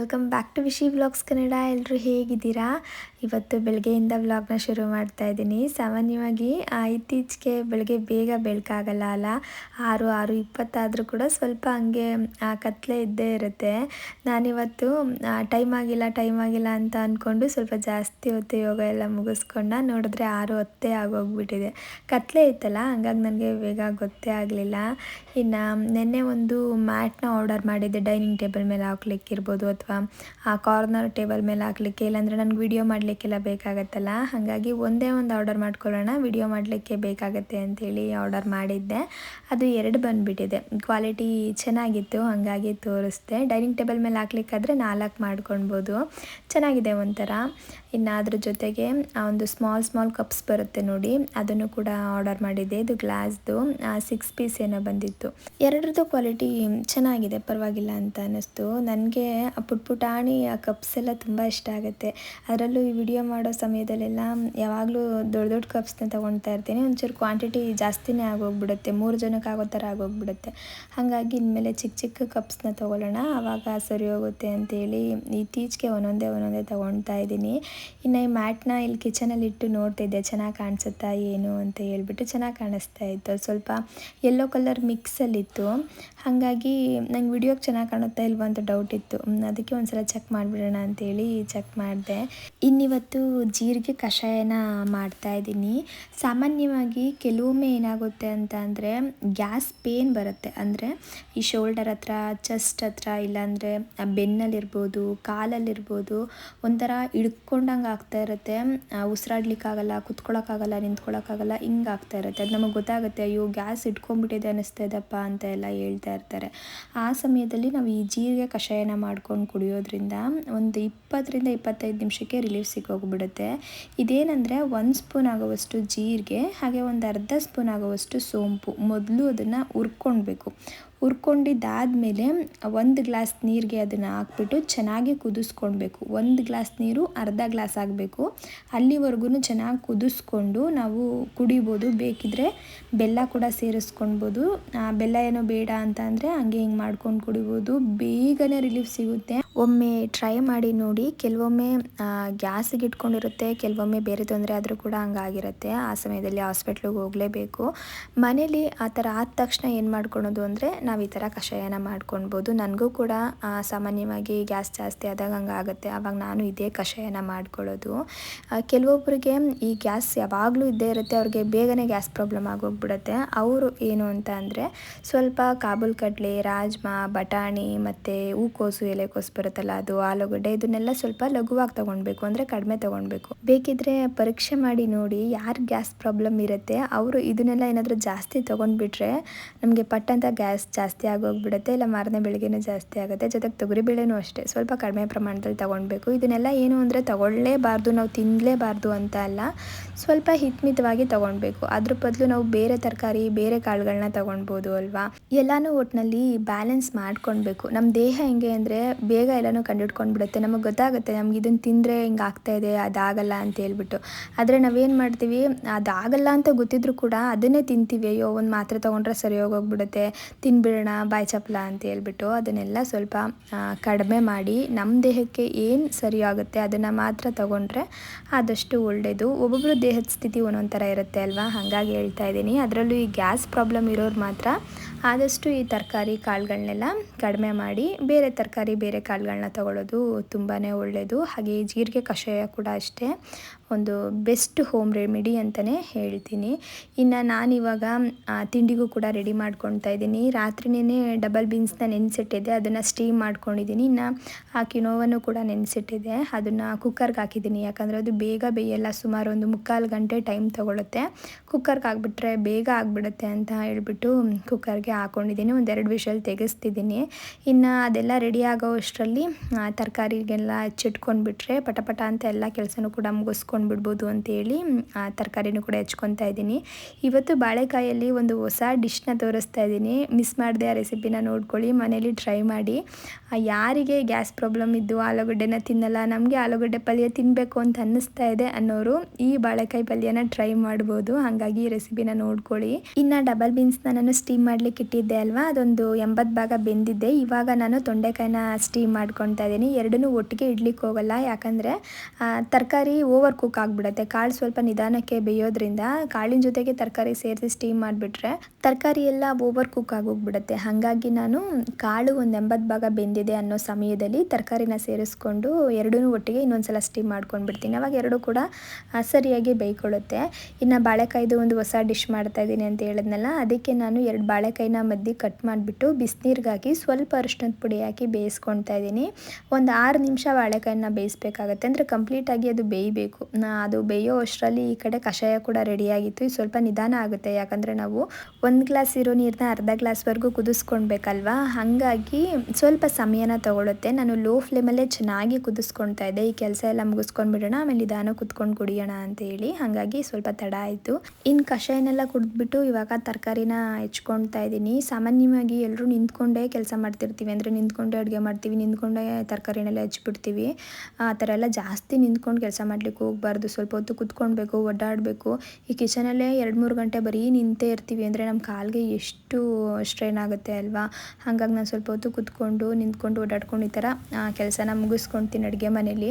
Welcome back to Vishi blogs Kannada ಎಲ್ಲರೂ ಹೇಗಿದ್ದೀರಾ? ಇವತ್ತು ಬೆಳಗ್ಗೆಯಿಂದ ವ್ಲಾಗ್ನ ಶುರು ಮಾಡ್ತಾ ಇದ್ದೀನಿ. ಸಾಮಾನ್ಯವಾಗಿ ಇತ್ತೀಚೆಗೆ ಬೆಳಗ್ಗೆ ಬೇಗ ಬೆಳಕಾಗಲ್ಲ ಅಲ್ಲ? ಆರು ಆರು ಇಪ್ಪತ್ತಾದರೂ ಕೂಡ ಸ್ವಲ್ಪ ಹಂಗೆ ಆ, ಕತ್ಲೆ ಇದ್ದೇ ಇರುತ್ತೆ. ನಾನಿವತ್ತು ಟೈಮ್ ಆಗಿಲ್ಲ ಟೈಮ್ ಆಗಿಲ್ಲ ಅಂತ ಅಂದ್ಕೊಂಡು ಸ್ವಲ್ಪ ಜಾಸ್ತಿ ಹೊತ್ತು ಯೋಗ ಎಲ್ಲ ಮುಗಿಸ್ಕೊಂಡ ನೋಡಿದ್ರೆ ಆರು ಹೊತ್ತೇ ಆಗೋಗ್ಬಿಟ್ಟಿದೆ. ಕತ್ತಲೆ ಇತ್ತಲ್ಲ ಹಂಗಾಗಿ ನನಗೆ ಬೇಗ ಗೊತ್ತೇ ಆಗಲಿಲ್ಲ. ಇನ್ನು ನಿನ್ನೆ ಒಂದು ಮ್ಯಾಟ್ನ ಆರ್ಡರ್ ಮಾಡಿದ್ದೆ. ಡೈನಿಂಗ್ ಟೇಬಲ್ ಮೇಲೆ ಹಾಕ್ಲಿಕ್ಕೆ ಇರ್ಬೋದು ಅಥವಾ ಕಾರ್ನರ್ ಟೇಬಲ್ ಮೇಲೆ ಹಾಕ್ಲಿಕ್ಕೆ. ಇಲ್ಲಾಂದರೆ ನನಗೆ ವಿಡಿಯೋ ಮಾಡಲಿಕ್ಕೆಲ್ಲ ಬೇಕಾಗತ್ತಲ್ಲ? ಹಾಗಾಗಿ ಒಂದೇ ಒಂದು ಆರ್ಡರ್ ಮಾಡ್ಕೊಳ್ಳೋಣ. ವಿಡಿಯೋ ಮಾಡಲಿಕ್ಕೆ ಬೇಕಾಗತ್ತೆ ಅಂಥೇಳಿ ಆರ್ಡರ್ ಮಾಡಿದ್ದೆ. ಅದು ಎರಡು ಬಂದುಬಿಟ್ಟಿದೆ. ಕ್ವಾಲಿಟಿ ಚೆನ್ನಾಗಿತ್ತು, ಹಾಗಾಗಿ ತೋರಿಸ್ದೆ. ಡೈನಿಂಗ್ ಟೇಬಲ್ ಮೇಲೆ ಹಾಕ್ಲಿಕ್ಕಾದ್ರೆ ನಾಲ್ಕು ಮಾಡ್ಕೊಳ್ಬೋದು. ಚೆನ್ನಾಗಿದೆ ಒಂಥರ. ಇನ್ನು ಅದ್ರ ಜೊತೆಗೆ ಒಂದು ಸ್ಮಾಲ್ ಸ್ಮಾಲ್ ಕಪ್ಸ್ ಬರುತ್ತೆ ನೋಡಿ. ಅದನ್ನು ಕೂಡ ಆರ್ಡರ್ ಮಾಡಿದ್ದೆ. ಇದು ಗ್ಲಾಸ್ದು ಸಿಕ್ಸ್ ಪೀಸ್ ಏನೋ ಬಂದಿತ್ತು. ಎರಡರದ್ದು ಕ್ವಾಲಿಟಿ ಚೆನ್ನಾಗಿದೆ. ಪರವಾಗಿಲ್ಲ ಅಂತ ಅನ್ನಿಸ್ತು. ನನಗೆ ಪುಟ್ ಪುಟಾಣಿ, ಆ ಕಪ್ಸ್ ಎಲ್ಲ ತುಂಬ ಇಷ್ಟ ಆಗುತ್ತೆ. ಅದರಲ್ಲೂ ಈ ವಿಡಿಯೋ ಮಾಡೋ ಸಮಯದಲ್ಲೆಲ್ಲ ಯಾವಾಗಲೂ ದೊಡ್ಡ ದೊಡ್ಡ ಕಪ್ಸ್ನ ತೊಗೊಳ್ತಾ ಇರ್ತೀನಿ. ಒಂಚೂರು ಕ್ವಾಂಟಿಟಿ ಜಾಸ್ತಿನೇ ಆಗೋಗ್ಬಿಡುತ್ತೆ. ಮೂರು ಜನಕ್ಕೆ ಆಗೋ ಥರ ಆಗೋಗ್ಬಿಡುತ್ತೆ. ಹಾಗಾಗಿ ಇನ್ಮೇಲೆ ಚಿಕ್ಕ ಚಿಕ್ಕ ಕಪ್ಸ್ನ ತೊಗೊಳ್ಳೋಣ. ಆವಾಗ ಸರಿ ಹೋಗುತ್ತೆ ಅಂತೇಳಿ ಇತ್ತೀಚೆಗೆ ಒಂದೊಂದೇ ಒಂದೊಂದೇ ತೊಗೊಳ್ತಾ ಇದ್ದೀನಿ. ಇನ್ನು ಈ ಮ್ಯಾಟ್ನ ಇಲ್ಲಿ ಕಿಚನಲ್ಲಿ ಇಟ್ಟು ನೋಡ್ತಿದ್ದೆ ಚೆನ್ನಾಗಿ ಕಾಣಿಸುತ್ತಾ ಏನು ಅಂತ ಹೇಳ್ಬಿಟ್ಟು ಚೆನ್ನಾಗಿ ಕಾಣಿಸ್ತಾ ಇತ್ತು. ಸ್ವಲ್ಪ ಯೆಲ್ಲೋ ಕಲರ್ ಮಿಕ್ಸಲ್ಲಿತ್ತು ಹಾಗಾಗಿ ನಂಗೆ ವಿಡಿಯೋಗೆ ಚೆನ್ನಾಗಿ ಕಾಣುತ್ತಾ ಇಲ್ವಾ ಅಂತ ಡೌಟ್ ಇತ್ತು. ಅದಕ್ಕೆ ಒಂದ್ಸಲ ಚೆಕ್ ಮಾಡಿಬಿಡೋಣ ಅಂತೇಳಿ ಚೆಕ್ ಮಾಡಿದೆ. ಇನ್ನಿವತ್ತು ಜೀರಿಗೆ ಕಷಾಯನ ಮಾಡ್ತಾ ಇದ್ದೀನಿ. ಸಾಮಾನ್ಯವಾಗಿ ಕೆಲವೊಮ್ಮೆ ಏನಾಗುತ್ತೆ ಅಂತ ಅಂದರೆ ಗ್ಯಾಸ್ ಪೇನ್ ಬರುತ್ತೆ. ಅಂದರೆ ಈ ಶೋಲ್ಡರ್ ಹತ್ರ ಚೆಸ್ಟ್ ಹತ್ರ, ಇಲ್ಲಾಂದರೆ ಬೆನ್ನಲ್ಲಿರ್ಬೋದು, ಕಾಲಲ್ಲಿರ್ಬೋದು, ಒಂಥರ ಆಗ್ತಾ ಇರುತ್ತೆ. ಉಸಿರಾಡ್ಲಿಕ್ಕಾಗಲ್ಲ ಕುತ್ಕೊಳ್ಳೋಕ್ಕಾಗಲ್ಲ ನಿಂತ್ಕೊಳ್ಳೋಕ್ಕಾಗಲ್ಲ ಹಿಂಗೆ ಆಗ್ತಾ ಇರುತ್ತೆ. ಅದು ನಮಗೆ ಗೊತ್ತಾಗುತ್ತೆ, ಅಯ್ಯೋ, ಗ್ಯಾಸ್ ಇಟ್ಕೊಂಡ್ಬಿಟ್ಟಿದೆ ಅನ್ನಿಸ್ತಾ ಇದಪ್ಪ ಅಂತ ಎಲ್ಲ ಹೇಳ್ತಾ ಇರ್ತಾರೆ. ಆ ಸಮಯದಲ್ಲಿ ನಾವು ಈ ಜೀರಿಗೆ ಕಷಾಯನ ಮಾಡ್ಕೊಂಡು ಕುಡಿಯೋದ್ರಿಂದ ಒಂದು ಇಪ್ಪತ್ತರಿಂದ ಇಪ್ಪತ್ತೈದು ನಿಮಿಷಕ್ಕೆ ರಿಲೀಫ್ ಸಿಗೋಗ್ಬಿಡುತ್ತೆ ಇದೇನೆಂದರೆ, ಒಂದು ಸ್ಪೂನ್ ಆಗುವಷ್ಟು ಜೀರಿಗೆ, ಹಾಗೆ ಒಂದು ಅರ್ಧ ಸ್ಪೂನ್ ಆಗುವಷ್ಟು ಸೋಂಪು. ಮೊದಲು ಅದನ್ನು ಹುರ್ಕೊಳ್ಬೇಕು ಹುರ್ಕೊಂಡಿದ್ದಾದಮೇಲೆ ಒಂದು ಗ್ಲಾಸ್ ನೀರಿಗೆ ಅದನ್ನು ಹಾಕ್ಬಿಟ್ಟು ಚೆನ್ನಾಗಿ ಕುದಿಸ್ಕೊಳ್ಬೇಕು. ಒಂದು ಗ್ಲಾಸ್ ನೀರು, ಅರ್ಧ ಗ್ಲಾಸ್ ಆಗಬೇಕು ಅಲ್ಲಿವರೆಗೂ ಚೆನ್ನಾಗಿ ಕುದಿಸ್ಕೊಂಡು ನಾವು ಕುಡಿಬೋದು. ಬೇಕಿದ್ರೆ ಬೆಲ್ಲ ಕೂಡ ಸೇರಿಸ್ಕೊಳ್ಬೋದು. ಬೆಲ್ಲ ಏನೋ ಬೇಡ ಅಂತ ಅಂದರೆ ಹಂಗೆ ಹಿಂಗೆ ಮಾಡ್ಕೊಂಡು ಕುಡಿಬೋದು. ಬೇಗನೆ ರಿಲೀಫ್ ಸಿಗುತ್ತೆ. ಒಮ್ಮೆ ಟ್ರೈ ಮಾಡಿ ನೋಡಿ. ಕೆಲವೊಮ್ಮೆ ಗ್ಯಾಸಿಗೆ ಇಟ್ಕೊಂಡಿರುತ್ತೆ. ಕೆಲವೊಮ್ಮೆ ಬೇರೆ ತೊಂದರೆ ಆದರೂ ಕೂಡ ಹಂಗಾಗಿರುತ್ತೆ. ಆ ಸಮಯದಲ್ಲಿ ಹಾಸ್ಪಿಟ್ಲಿಗೆ ಹೋಗಲೇಬೇಕು. ಮನೇಲಿ ಆ ಥರ ಆದ ತಕ್ಷಣ ಏನು ಮಾಡ್ಕೊಳೋದು ಅಂದರೆ ನಾವು ಈ ಥರ ಕಷಾಯನ ಮಾಡ್ಕೊಳ್ಬೋದು. ನನಗೂ ಕೂಡ ಸಾಮಾನ್ಯವಾಗಿ ಗ್ಯಾಸ್ ಜಾಸ್ತಿ ಆದಾಗ ಹಂಗಾಗುತ್ತೆ ಆವಾಗ ನಾನು ಇದೇ ಕಷಾಯನ ಮಾಡ್ಕೊಳ್ಳೋದು. ಕೆಲವೊಬ್ಬರಿಗೆ ಈ ಗ್ಯಾಸ್ ಯಾವಾಗಲೂ ಇದ್ದೇ ಇರುತ್ತೆ. ಅವ್ರಿಗೆ ಬೇಗನೆ ಗ್ಯಾಸ್ ಪ್ರಾಬ್ಲಮ್ ಆಗೋಗ್ಬಿಡುತ್ತೆ. ಅವರು ಏನು ಅಂತ ಅಂದರೆ, ಸ್ವಲ್ಪ ಕಾಬೂಲ್ ಕಡಲೆ, ರಾಜ್ಮಾ, ಬಟಾಣಿ ಮತ್ತು ಹೂಕೋಸು, ಎಲೆಕೋಸು ಬರುತ್ತಲ್ಲ ಅದು, ಆಲೂಗಡ್ಡೆ, ಇದನ್ನೆಲ್ಲ ಸ್ವಲ್ಪ ಲಘುವಾಗಿ ತೊಗೊಳ್ಬೇಕು. ಅಂದರೆ ಕಡಿಮೆ ತೊಗೊಳ್ಬೇಕು. ಬೇಕಿದ್ರೆ ಪರೀಕ್ಷೆ ಮಾಡಿ ನೋಡಿ ಯಾರು ಗ್ಯಾಸ್ ಪ್ರಾಬ್ಲಮ್ ಇರುತ್ತೆ. ಅವರು ಇದನ್ನೆಲ್ಲ ಏನಾದರೂ ಜಾಸ್ತಿ ತೊಗೊಂಡ್ಬಿಟ್ರೆ ನಮಗೆ ಪಟ್ಟಂತ ಗ್ಯಾಸ್ ಜಾಸ್ತಿ ಆಗೋಗ್ಬಿಡುತ್ತೆ, ಇಲ್ಲ ಮಾರನೇ ಬೆಳಗ್ಗೆನೂ ಜಾಸ್ತಿ ಆಗುತ್ತೆ, ಜೊತೆಗೆ ತೊಗರಿಬೇಳೆನೂ ಅಷ್ಟೇ. ಸ್ವಲ್ಪ ಕಡಿಮೆ ಪ್ರಮಾಣದಲ್ಲಿ ತೊಗೊಳ್ಬೇಕು ಇದನ್ನೆಲ್ಲ ಏನು ಅಂದರೆ ತಗೊಳ್ಳೇಬಾರ್ದು, ನಾವು ತಿನ್ನಲೇಬಾರ್ದು ಅಂತ ಅಲ್ಲ, ಸ್ವಲ್ಪ ಹಿತಮಿತವಾಗಿ ತೊಗೊಳ್ಬೇಕು ಅದ್ರ ಬದಲು ನಾವು ಬೇರೆ ತರಕಾರಿ, ಬೇರೆ ಕಾಳುಗಳನ್ನ ತೊಗೊಳ್ಬೋದು ಅಲ್ವಾ? ಎಲ್ಲನೂ ಒಟ್ಟಿನಲ್ಲಿ ಬ್ಯಾಲೆನ್ಸ್ ಮಾಡ್ಕೊಳ್ಬೇಕು. ನಮ್ಮ ದೇಹ ಹೆಂಗೆ ಅಂದರೆ ಬೇಗ ಎಲ್ಲನೂ ಕಂಡಿಡ್ಕೊಂಡ್ಬಿಡುತ್ತೆ ನಮಗೆ ಗೊತ್ತಾಗುತ್ತೆ, ನಮ್ಗೆ ಇದನ್ನು ತಿಂದರೆ ಹಿಂಗೆ ಆಗ್ತಾ ಇದೆ, ಅದಾಗಲ್ಲ ಅಂತ ಹೇಳ್ಬಿಟ್ಟು. ಆದರೆ ನಾವೇನು ಮಾಡ್ತೀವಿ, ಅದಾಗಲ್ಲ ಅಂತ ಗೊತ್ತಿದ್ರು ಕೂಡ ಅದನ್ನೇ ತಿಂತೀವಿ. ಅಯ್ಯೋ, ಒಂದು ಮಾತ್ರೆ ತೊಗೊಂಡ್ರೆ ಸರಿ ಹೋಗೋಗ್ಬಿಡುತ್ತೆ ತಿನ್ಬಿಡೋಣ ಬಾಯಿ ಚಪ್ಪಲ ಅಂತ ಹೇಳ್ಬಿಟ್ಟು ಅದನ್ನೆಲ್ಲ ಸ್ವಲ್ಪ ಕಡಿಮೆ ಮಾಡಿ ನಮ್ಮ ದೇಹಕ್ಕೆ ಏನು ಸರಿ ಆಗುತ್ತೆ ಅದನ್ನು ಮಾತ್ರ ತಗೊಂಡ್ರೆ ಆದಷ್ಟು ಒಳ್ಳೆಯದು ಒಬ್ಬೊಬ್ಬರು ದೇಹದ ಸ್ಥಿತಿ ಒಂದೊಂದು ಥರ ಇರುತ್ತೆ ಅಲ್ವಾ? ಹಾಗಾಗಿ ಹೇಳ್ತಾ ಇದ್ದೀನಿ. ಅದರಲ್ಲೂ ಈ ಗ್ಯಾಸ್ ಪ್ರಾಬ್ಲಮ್ ಇರೋರು ಮಾತ್ರ ಆದಷ್ಟು ಈ ತರಕಾರಿ ಕಾಳುಗಳನ್ನೆಲ್ಲ ಕಡಿಮೆ ಮಾಡಿ ಬೇರೆ ತರಕಾರಿ ಬೇರೆ ಕಾಳುಗಳನ್ನ ತಗೊಳ್ಳೋದು ತುಂಬಾ ಒಳ್ಳೆಯದು ಹಾಗೆ ಜೀರಿಗೆ ಕಷಾಯ ಕೂಡ ಅಷ್ಟೇ. ಒಂದು ಬೆಸ್ಟ್ ಹೋಮ್ ರೆಮಿಡಿ ಅಂತಲೇ ಹೇಳ್ತೀನಿ. ಇನ್ನು ನಾನಿವಾಗ ತಿಂಡಿಗೂ ಕೂಡ ರೆಡಿ ಮಾಡ್ಕೊತಾ ಇದ್ದೀನಿ. ರಾತ್ರಿನೇ ಡಬಲ್ ಬೀನ್ಸ್ನ ನೆನೆಸಿಟ್ಟಿದ್ದೆ. ಅದನ್ನು ಸ್ಟೀಮ್ ಮಾಡ್ಕೊಂಡಿದ್ದೀನಿ. ಇನ್ನು ಆ ಕಿನೋವನ್ನು ಕೂಡ ನೆನೆಸಿಟ್ಟಿದ್ದೆ. ಅದನ್ನು ಕುಕ್ಕರ್ಗೆ ಹಾಕಿದ್ದೀನಿ. ಯಾಕಂದರೆ ಅದು ಬೇಗ ಬೇಯಲ್ಲ. ಸುಮಾರು ಒಂದು ಮುಕ್ಕಾಲು ಗಂಟೆ ಟೈಮ್ ತೊಗೊಳುತ್ತೆ. ಕುಕ್ಕರ್ಗೆ ಹಾಕ್ಬಿಟ್ರೆ ಬೇಗ ಆಗಿಬಿಡುತ್ತೆ ಅಂತ ಹೇಳ್ಬಿಟ್ಟು ಕುಕ್ಕರ್ಗೆ ಹಾಕ್ಕೊಂಡಿದ್ದೀನಿ ಒಂದೆರಡು ವಿಷಲ್ ತೆಗೆಸ್ತಿದ್ದೀನಿ. ಇನ್ನು ಅದೆಲ್ಲ ರೆಡಿ ಆಗೋ ಅಷ್ಟರಲ್ಲಿ ತರಕಾರಿಗೆಲ್ಲ ಹೆಚ್ಚಿಟ್ಕೊಂಡ್ಬಿಟ್ರೆ ಪಟಪಟ ಪಟ ಅಂತ ಎಲ್ಲ ಕೆಲಸನೂ ಕೂಡ ಮುಗಿಸ್ಕೊಂಡು ಬೇಯಿಸ್ಕೊಂಡ್ಬಿಡ್ಬೋದು ಅಂತೇಳಿ ತರಕಾರಿನೂ ಕೂಡ ಹೆಚ್ಕೊತಾ ಇದ್ದೀನಿ. ಇವತ್ತು ಬಾಳೆಕಾಯಲ್ಲಿ ಒಂದು ಹೊಸ ಡಿಶ್ನ ತೋರಿಸ್ತಾ ಇದ್ದೀನಿ. ಮಿಸ್ ಮಾಡಿದೆ ಆ ರೆಸಿಪಿನ ನೋಡ್ಕೊಳ್ಳಿ ಮನೇಲಿ ಟ್ರೈ ಮಾಡಿ. ಆ, ಯಾರಿಗೆ ಗ್ಯಾಸ್ ಪ್ರಾಬ್ಲಮ್ ಇದ್ದು ಆಲೂಗಡ್ಡೆನ ತಿನ್ನಲ್ಲ, ನಮಗೆ ಆಲೂಗಡ್ಡೆ ಪಲ್ಯ ತಿನ್ನಬೇಕು ಅಂತ ಅನ್ನಿಸ್ತಾ ಇದೆ ಅನ್ನೋರು ಈ ಬಾಳೆಕಾಯಿ ಪಲ್ಯನ ಟ್ರೈ ಮಾಡ್ಬೋದು. ಹಾಗಾಗಿ ಈ ರೆಸಿಪಿನ ನೋಡ್ಕೊಳ್ಳಿ. ಇನ್ನು ಡಬಲ್ ಬೀನ್ಸ್ನ ನಾನು ಸ್ಟೀಮ್ ಮಾಡ್ಲಿಕ್ಕೆ ಇಟ್ಟಿದ್ದೆ ಅಲ್ವಾ? ಅದೊಂದು ಎಂಬತ್ತು ಭಾಗ ಬೆಂದಿದ್ದೆ. ಇವಾಗ ನಾನು ತೊಂಡೆಕಾಯಿನ ಸ್ಟೀಮ್ ಮಾಡ್ಕೊತಾ ಇದ್ದೀನಿ. ಎರಡನ್ನೂ ಒಟ್ಟಿಗೆ ಇಡ್ಲಿಕ್ಕೆ ಹೋಗಲ್ಲ. ಯಾಕಂದರೆ ತರಕಾರಿ ಓವರ್ ಕುಕ್ ಆಗಿಬಿಡುತ್ತೆ. ಕಾಳು ಸ್ವಲ್ಪ ನಿಧಾನಕ್ಕೆ ಬೇಯೋದ್ರಿಂದ ಕಾಳಿನ ಜೊತೆಗೆ ತರಕಾರಿ ಸೇರಿಸಿ ಸ್ಟೀಮ್ ಮಾಡಿಬಿಟ್ರೆ ತರಕಾರಿ ಎಲ್ಲ ಓವರ್ ಕುಕ್ ಆಗೋಗ್ಬಿಡುತ್ತೆ. ಹಾಗಾಗಿ ನಾನು ಕಾಳು ಒಂದು ಎಂಬತ್ತು ಭಾಗ ಬೆಂದಿದೆ ಅನ್ನೋ ಸಮಯದಲ್ಲಿ ತರಕಾರಿನ ಸೇರಿಸ್ಕೊಂಡು ಎರಡೂ ಒಟ್ಟಿಗೆ ಇನ್ನೊಂದ್ಸಲ ಸ್ಟೀಮ್ ಮಾಡ್ಕೊಂಡ್ಬಿಡ್ತೀನಿ. ಅವಾಗ ಎರಡು ಕೂಡ ಸರಿಯಾಗಿ ಬೇಯ್ಕೊಳ್ಳುತ್ತೆ. ಇನ್ನು ಬಾಳೆಕಾಯ್ದು ಒಂದು ಹೊಸ ಡಿಶ್ ಮಾಡ್ತಾ ಇದ್ದೀನಿ ಅಂತ ಹೇಳಿದ್ನಲ್ಲ, ಅದಕ್ಕೆ ನಾನು ಎರಡು ಬಾಳೆಕಾಯಿನ ಮಧ್ಯೆ ಕಟ್ ಮಾಡಿಬಿಟ್ಟು ಬಿಸಿನೀರಿಗಾಕಿ ಸ್ವಲ್ಪ ಅರಿಶಿನದ ಪುಡಿ ಹಾಕಿ ಬೇಯಿಸ್ಕೊಳ್ತಾ ಇದ್ದೀನಿ. ಒಂದು ಆರು ನಿಮಿಷ ಬಾಳೆಕಾಯಿನ ಬೇಯಿಸ್ಬೇಕಾಗತ್ತೆ. ಅಂದರೆ ಕಂಪ್ಲೀಟಾಗಿ ಅದು ಬೇಯಬೇಕು. ಅದು ಬೇಯೋ ಅಷ್ಟರಲ್ಲಿ ಈ ಕಡೆ ಕಷಾಯ ಕೂಡ ರೆಡಿಯಾಗಿತ್ತು ಇದು ಸ್ವಲ್ಪ ನಿಧಾನ ಆಗುತ್ತೆ. ಯಾಕಂದರೆ ನಾವು ಒಂದು ಗ್ಲಾಸ್ ಇರೋ ನೀರನ್ನ ಅರ್ಧ ಗ್ಲಾಸ್ವರೆಗೂ ಕುದಿಸ್ಕೊಳ್ಬೇಕಲ್ವಾ? ಹಾಗಾಗಿ ಸ್ವಲ್ಪ ಸಮಯನ ತಗೊಳ್ಳುತ್ತೆ ನಾನು ಲೋ ಫ್ಲೇಮಲ್ಲೇ ಚೆನ್ನಾಗಿ ಕುದಿಸ್ಕೊಳ್ತಾ ಇದ್ದೆ. ಈ ಕೆಲಸ ಎಲ್ಲ ಮುಗಿಸ್ಕೊಂಡು ಬಿಡೋಣ, ಆಮೇಲೆ ನಿಧಾನ ಕುತ್ಕೊಂಡು ಕುಡಿಯೋಣ ಅಂತ ಹೇಳಿ. ಹಾಗಾಗಿ ಸ್ವಲ್ಪ ತಡ ಆಯಿತು. ಇನ್ನು ಕಷಾಯನೆಲ್ಲ ಕುಡಿದ್ಬಿಟ್ಟು ಇವಾಗ ತರಕಾರಿನ ಹೆಚ್ಕೊಳ್ತಾ ಇದ್ದೀನಿ. ಸಾಮಾನ್ಯವಾಗಿ ಎಲ್ಲರೂ ನಿಂತ್ಕೊಂಡೇ ಕೆಲಸ ಮಾಡ್ತಿರ್ತೀವಿ. ಅಂದರೆ ನಿಂತ್ಕೊಂಡೇ ಅಡುಗೆ ಮಾಡ್ತೀವಿ, ನಿಂತ್ಕೊಂಡೇ ತರಕಾರಿನೆಲ್ಲ ಹೆಚ್ಚಿಬಿಡ್ತೀವಿ ಆ ಥರ ಎಲ್ಲ ಜಾಸ್ತಿ ನಿಂತ್ಕೊಂಡು ಕೆಲಸ ಮಾಡ್ಲಿಕ್ಕೆ ಹೋಗ್ಬಾರ್ದು. ಸ್ವಲ್ಪ ಹೊತ್ತು ಕುತ್ಕೊಳ್ಬೇಕು ಒಡ್ಡಾಡಬೇಕು ಈ ಕಿಚನಲ್ಲೇ ಎರಡು ಮೂರು ಗಂಟೆ ಬರೀ ನಿಂತೇ ಇರ್ತೀವಿ. ಅಂದರೆ ನಮ್ಮ ಕಾಲಿಗೆ ಎಷ್ಟು ಸ್ಟ್ರೈನ್ ಆಗುತ್ತೆ ಅಲ್ವಾ? ಹಾಗಾಗಿ ನಾನು ಸ್ವಲ್ಪ ಹೊತ್ತು ಕುತ್ಕೊಂಡು ನಿಂತ್ಕೊಂಡು ಓಡಾಡ್ಕೊಂಡು ಈ ಥರ ಕೆಲಸನ ಮುಗಿಸ್ಕೊಳ್ತೀನಿ ಅಡುಗೆ ಮನೇಲಿ.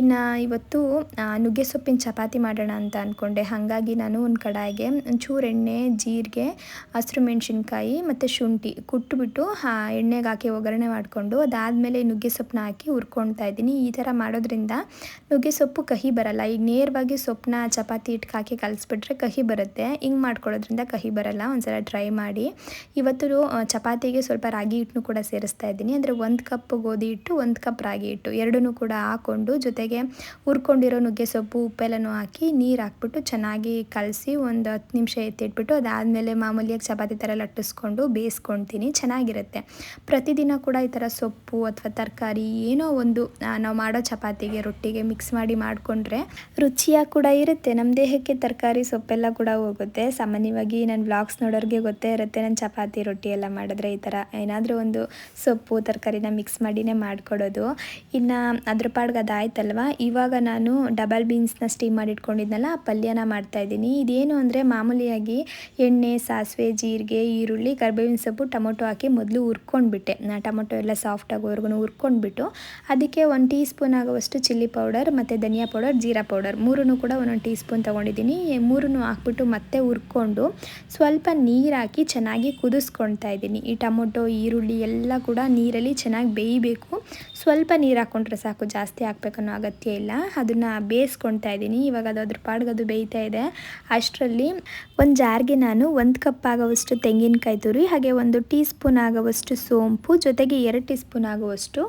ಇನ್ನು ಇವತ್ತು ನುಗ್ಗೆ ಸೊಪ್ಪಿನ ಚಪಾತಿ ಮಾಡೋಣ ಅಂತ ಅಂದ್ಕೊಂಡೆ ಹಾಗಾಗಿ ನಾನು ಒಂದು ಕಡಾಯಿಗೆ ಒಂಚೂರು ಎಣ್ಣೆ, ಜೀರಿಗೆ, ಹಸಿರು ಮೆಣಸಿನ್ಕಾಯಿ ಮತ್ತು ಶುಂಠಿ ಕುಟ್ಟುಬಿಟ್ಟು ಎಣ್ಣೆಗೆ ಹಾಕಿ ಒಗ್ಗರಣೆ ಮಾಡಿಕೊಂಡು ಅದಾದಮೇಲೆ ನುಗ್ಗೆ ಸೊಪ್ಪನ್ನ ಹಾಕಿ ಹುರ್ಕೊಳ್ತಾ ಇದ್ದೀನಿ. ಈ ಥರ ಮಾಡೋದ್ರಿಂದ ನುಗ್ಗೆ ಸೊಪ್ಪು ಕಹಿ ಬರಲ್ಲ. ಈಗ ನೇರವಾಗಿ ಸೊಪ್ಪನ್ನ ಚಪಾತಿ ಹಿಟ್ಟಿಗೆ ಹಾಕಿ ಕಲಿಸ್ಬಿಟ್ರೆ ಕಹಿ ಬರುತ್ತೆ. ಹಿಂಗೆ ಮಾಡ್ಕೊಳ್ಳೋದ್ರಿಂದ ಕಹಿ ಬರಲ್ಲ. ಒಂದ್ಸಲ ಟ್ರೈ ಮಾಡಿ. ಇವತ್ತು ಚಪಾತಿಗೆ ಸ್ವಲ್ಪ ರಾಗಿ ಹಿಟ್ಟನ್ನು ಕೂಡ ಸೇರಿಸ್ತಾ ಇದ್ದೀನಿ. ಅಂದರೆ ಒಂದು ಕಪ್ ಗೋಧಿ ಹಿಟ್ಟು, ಒಂದು ಕಪ್ ರಾಗಿ ಹಿಟ್ಟು. ಎರಡನ್ನೂ ಕೂಡ ಹಾಕ್ಕೊಂಡು ಜೊತೆಗೆ ಹುರ್ಕೊಂಡಿರೋ ನುಗ್ಗೆ ಸೊಪ್ಪು, ಉಪ್ಪೆಲ್ಲನೂ ಹಾಕಿ ನೀರು ಹಾಕ್ಬಿಟ್ಟು ಚೆನ್ನಾಗಿ ಕಲಸಿ ಒಂದು ಹತ್ತು ನಿಮಿಷ ಎತ್ತಿಟ್ಬಿಟ್ಟು ಅದಾದಮೇಲೆ ಮಾಮೂಲಿಯಾಗಿ ಚಪಾತಿ ಥರ ಲಟ್ಟಿಸ್ಕೊಂಡು ಬೇಯಿಸ್ಕೊಳ್ತೀನಿ ಚೆನ್ನಾಗಿರುತ್ತೆ. ಪ್ರತಿದಿನ ಕೂಡ ಈ ಥರ ಸೊಪ್ಪು ಅಥವಾ ತರಕಾರಿ ಏನೋ ಒಂದು ನಾವು ಮಾಡೋ ಚಪಾತಿಗೆ, ರೊಟ್ಟಿಗೆ ಮಿಕ್ಸ್ ಮಾಡಿ ಮಾಡಿಕೊಂಡ್ರೆ ರುಚಿಯಾಗಿ ಕೂಡ ಇರುತ್ತೆ. ನಮ್ಮ ದೇಹಕ್ಕೆ ತರಕಾರಿ ಸೊಪ್ಪೆಲ್ಲ ಕೂಡ ಹೋಗುತ್ತೆ. ಸಾಮಾನ್ಯವಾಗಿ ನನ್ನ ಬ್ಲಾಗ್ಸ್ ನೋಡೋರಿಗೆ ಗೊತ್ತೇ ಇರುತ್ತೆ, ನಾನು ಚಪಾತಿ, ರೊಟ್ಟಿ ಎಲ್ಲ ಮಾಡಿದ್ರೆ ಈ ಥರ ಏನಾದರೂ ಒಂದು ಸೊಪ್ಪು ತರಕಾರಿನ ಮಿಕ್ಸ್ ಮಾಡಿನೇ ಮಾಡಿಕೊಡೋದು. ಇನ್ನು ಅದ್ರ ಪಾಡ್ಗೆ ಅದಾಯ್ತಲ್ವ? ಇವಾಗ ನಾನು ಡಬಲ್ ಬೀನ್ಸ್ನ ಸ್ಟೀಮ್ ಮಾಡಿ ಇಟ್ಕೊಂಡಿದ್ನಲ್ಲ, ಆ ಪಲ್ಯನ ಮಾಡ್ತಾಯಿದ್ದೀನಿ ಇದೇನು ಅಂದರೆ ಮಾಮೂಲಿಯಾಗಿ ಎಣ್ಣೆ, ಸಾಸಿವೆ, ಜೀರಿಗೆ, ಈರುಳ್ಳಿ, ಕರ್ಬೇವಿನ ಸೊಪ್ಪು, ಟೊಮೊಟೊ ಹಾಕಿ ಮೊದಲು ಹುರ್ಕೊಂಡ್ಬಿಟ್ಟೆ. ನಾ ಟೊಮೊಟೊ ಎಲ್ಲ ಸಾಫ್ಟ್ ಆಗೋವರೆಗೂ ಹುರ್ಕೊಂಡ್ಬಿಟ್ಟು, ಅದಕ್ಕೆ ಒಂದು ಟೀ ಸ್ಪೂನ್ ಆಗುವಷ್ಟು ಚಿಲ್ಲಿ ಪೌಡರ್ ಮತ್ತು ಧನಿಯಾ ಪೌಡರ್ ಜೀರಾ ಪೌಡರ್ ಮೂರೂ ಕೂಡ ಒಂದೊಂದು ಟೀ ಸ್ಪೂನ್ ತೊಗೊಂಡಿದ್ದೀನಿ ಮೂರನ್ನು ಹಾಕ್ಬಿಟ್ಟು ಮತ್ತೆ ಹುರ್ಕೊಂಡು ಸ್ವಲ್ಪ ನೀರು ಹಾಕಿ ಚೆನ್ನಾಗಿ ಕುದಿಸ್ಕೊಳ್ತಾ ಇದ್ದೀನಿ. ಈ ಟೊಮೊಟೊ, ಈರುಳ್ಳಿ ಎಲ್ಲ ಕೂಡ ನೀರಲ್ಲಿ ಚೆನ್ನಾಗಿ ಬೇಯಬೇಕು. ಸ್ವಲ್ಪ ನೀರು ಹಾಕ್ಕೊಂಡ್ರೆ ಸಾಕು, ಜಾಸ್ತಿ ಹಾಕ್ಬೇಕನ್ನೋ ಅಗತ್ಯ ಇಲ್ಲ. ಅದನ್ನು ಬೇಯಿಸ್ಕೊಳ್ತಾ ಇದ್ದೀನಿ. ಇವಾಗ ಅದು ಅದ್ರ ಪಾಡ್ಗೆ ಅದು ಬೇಯ್ತಾ ಇದೆ. ಅಷ್ಟರಲ್ಲಿ ಒಂದು ಜಾರ್ಗೆ ನಾನು ಒಂದು ಕಪ್ ಆಗುವಷ್ಟು ತೆಂಗಿನಕಾಯಿ ತುರಿ, ಹಾಗೆ ಒಂದು ಟೀ ಸ್ಪೂನ್ ಆಗುವಷ್ಟು ಸೋಂಪು, ಜೊತೆಗೆ ಎರಡು ಟೀ ಸ್ಪೂನ್ ಆಗುವಷ್ಟು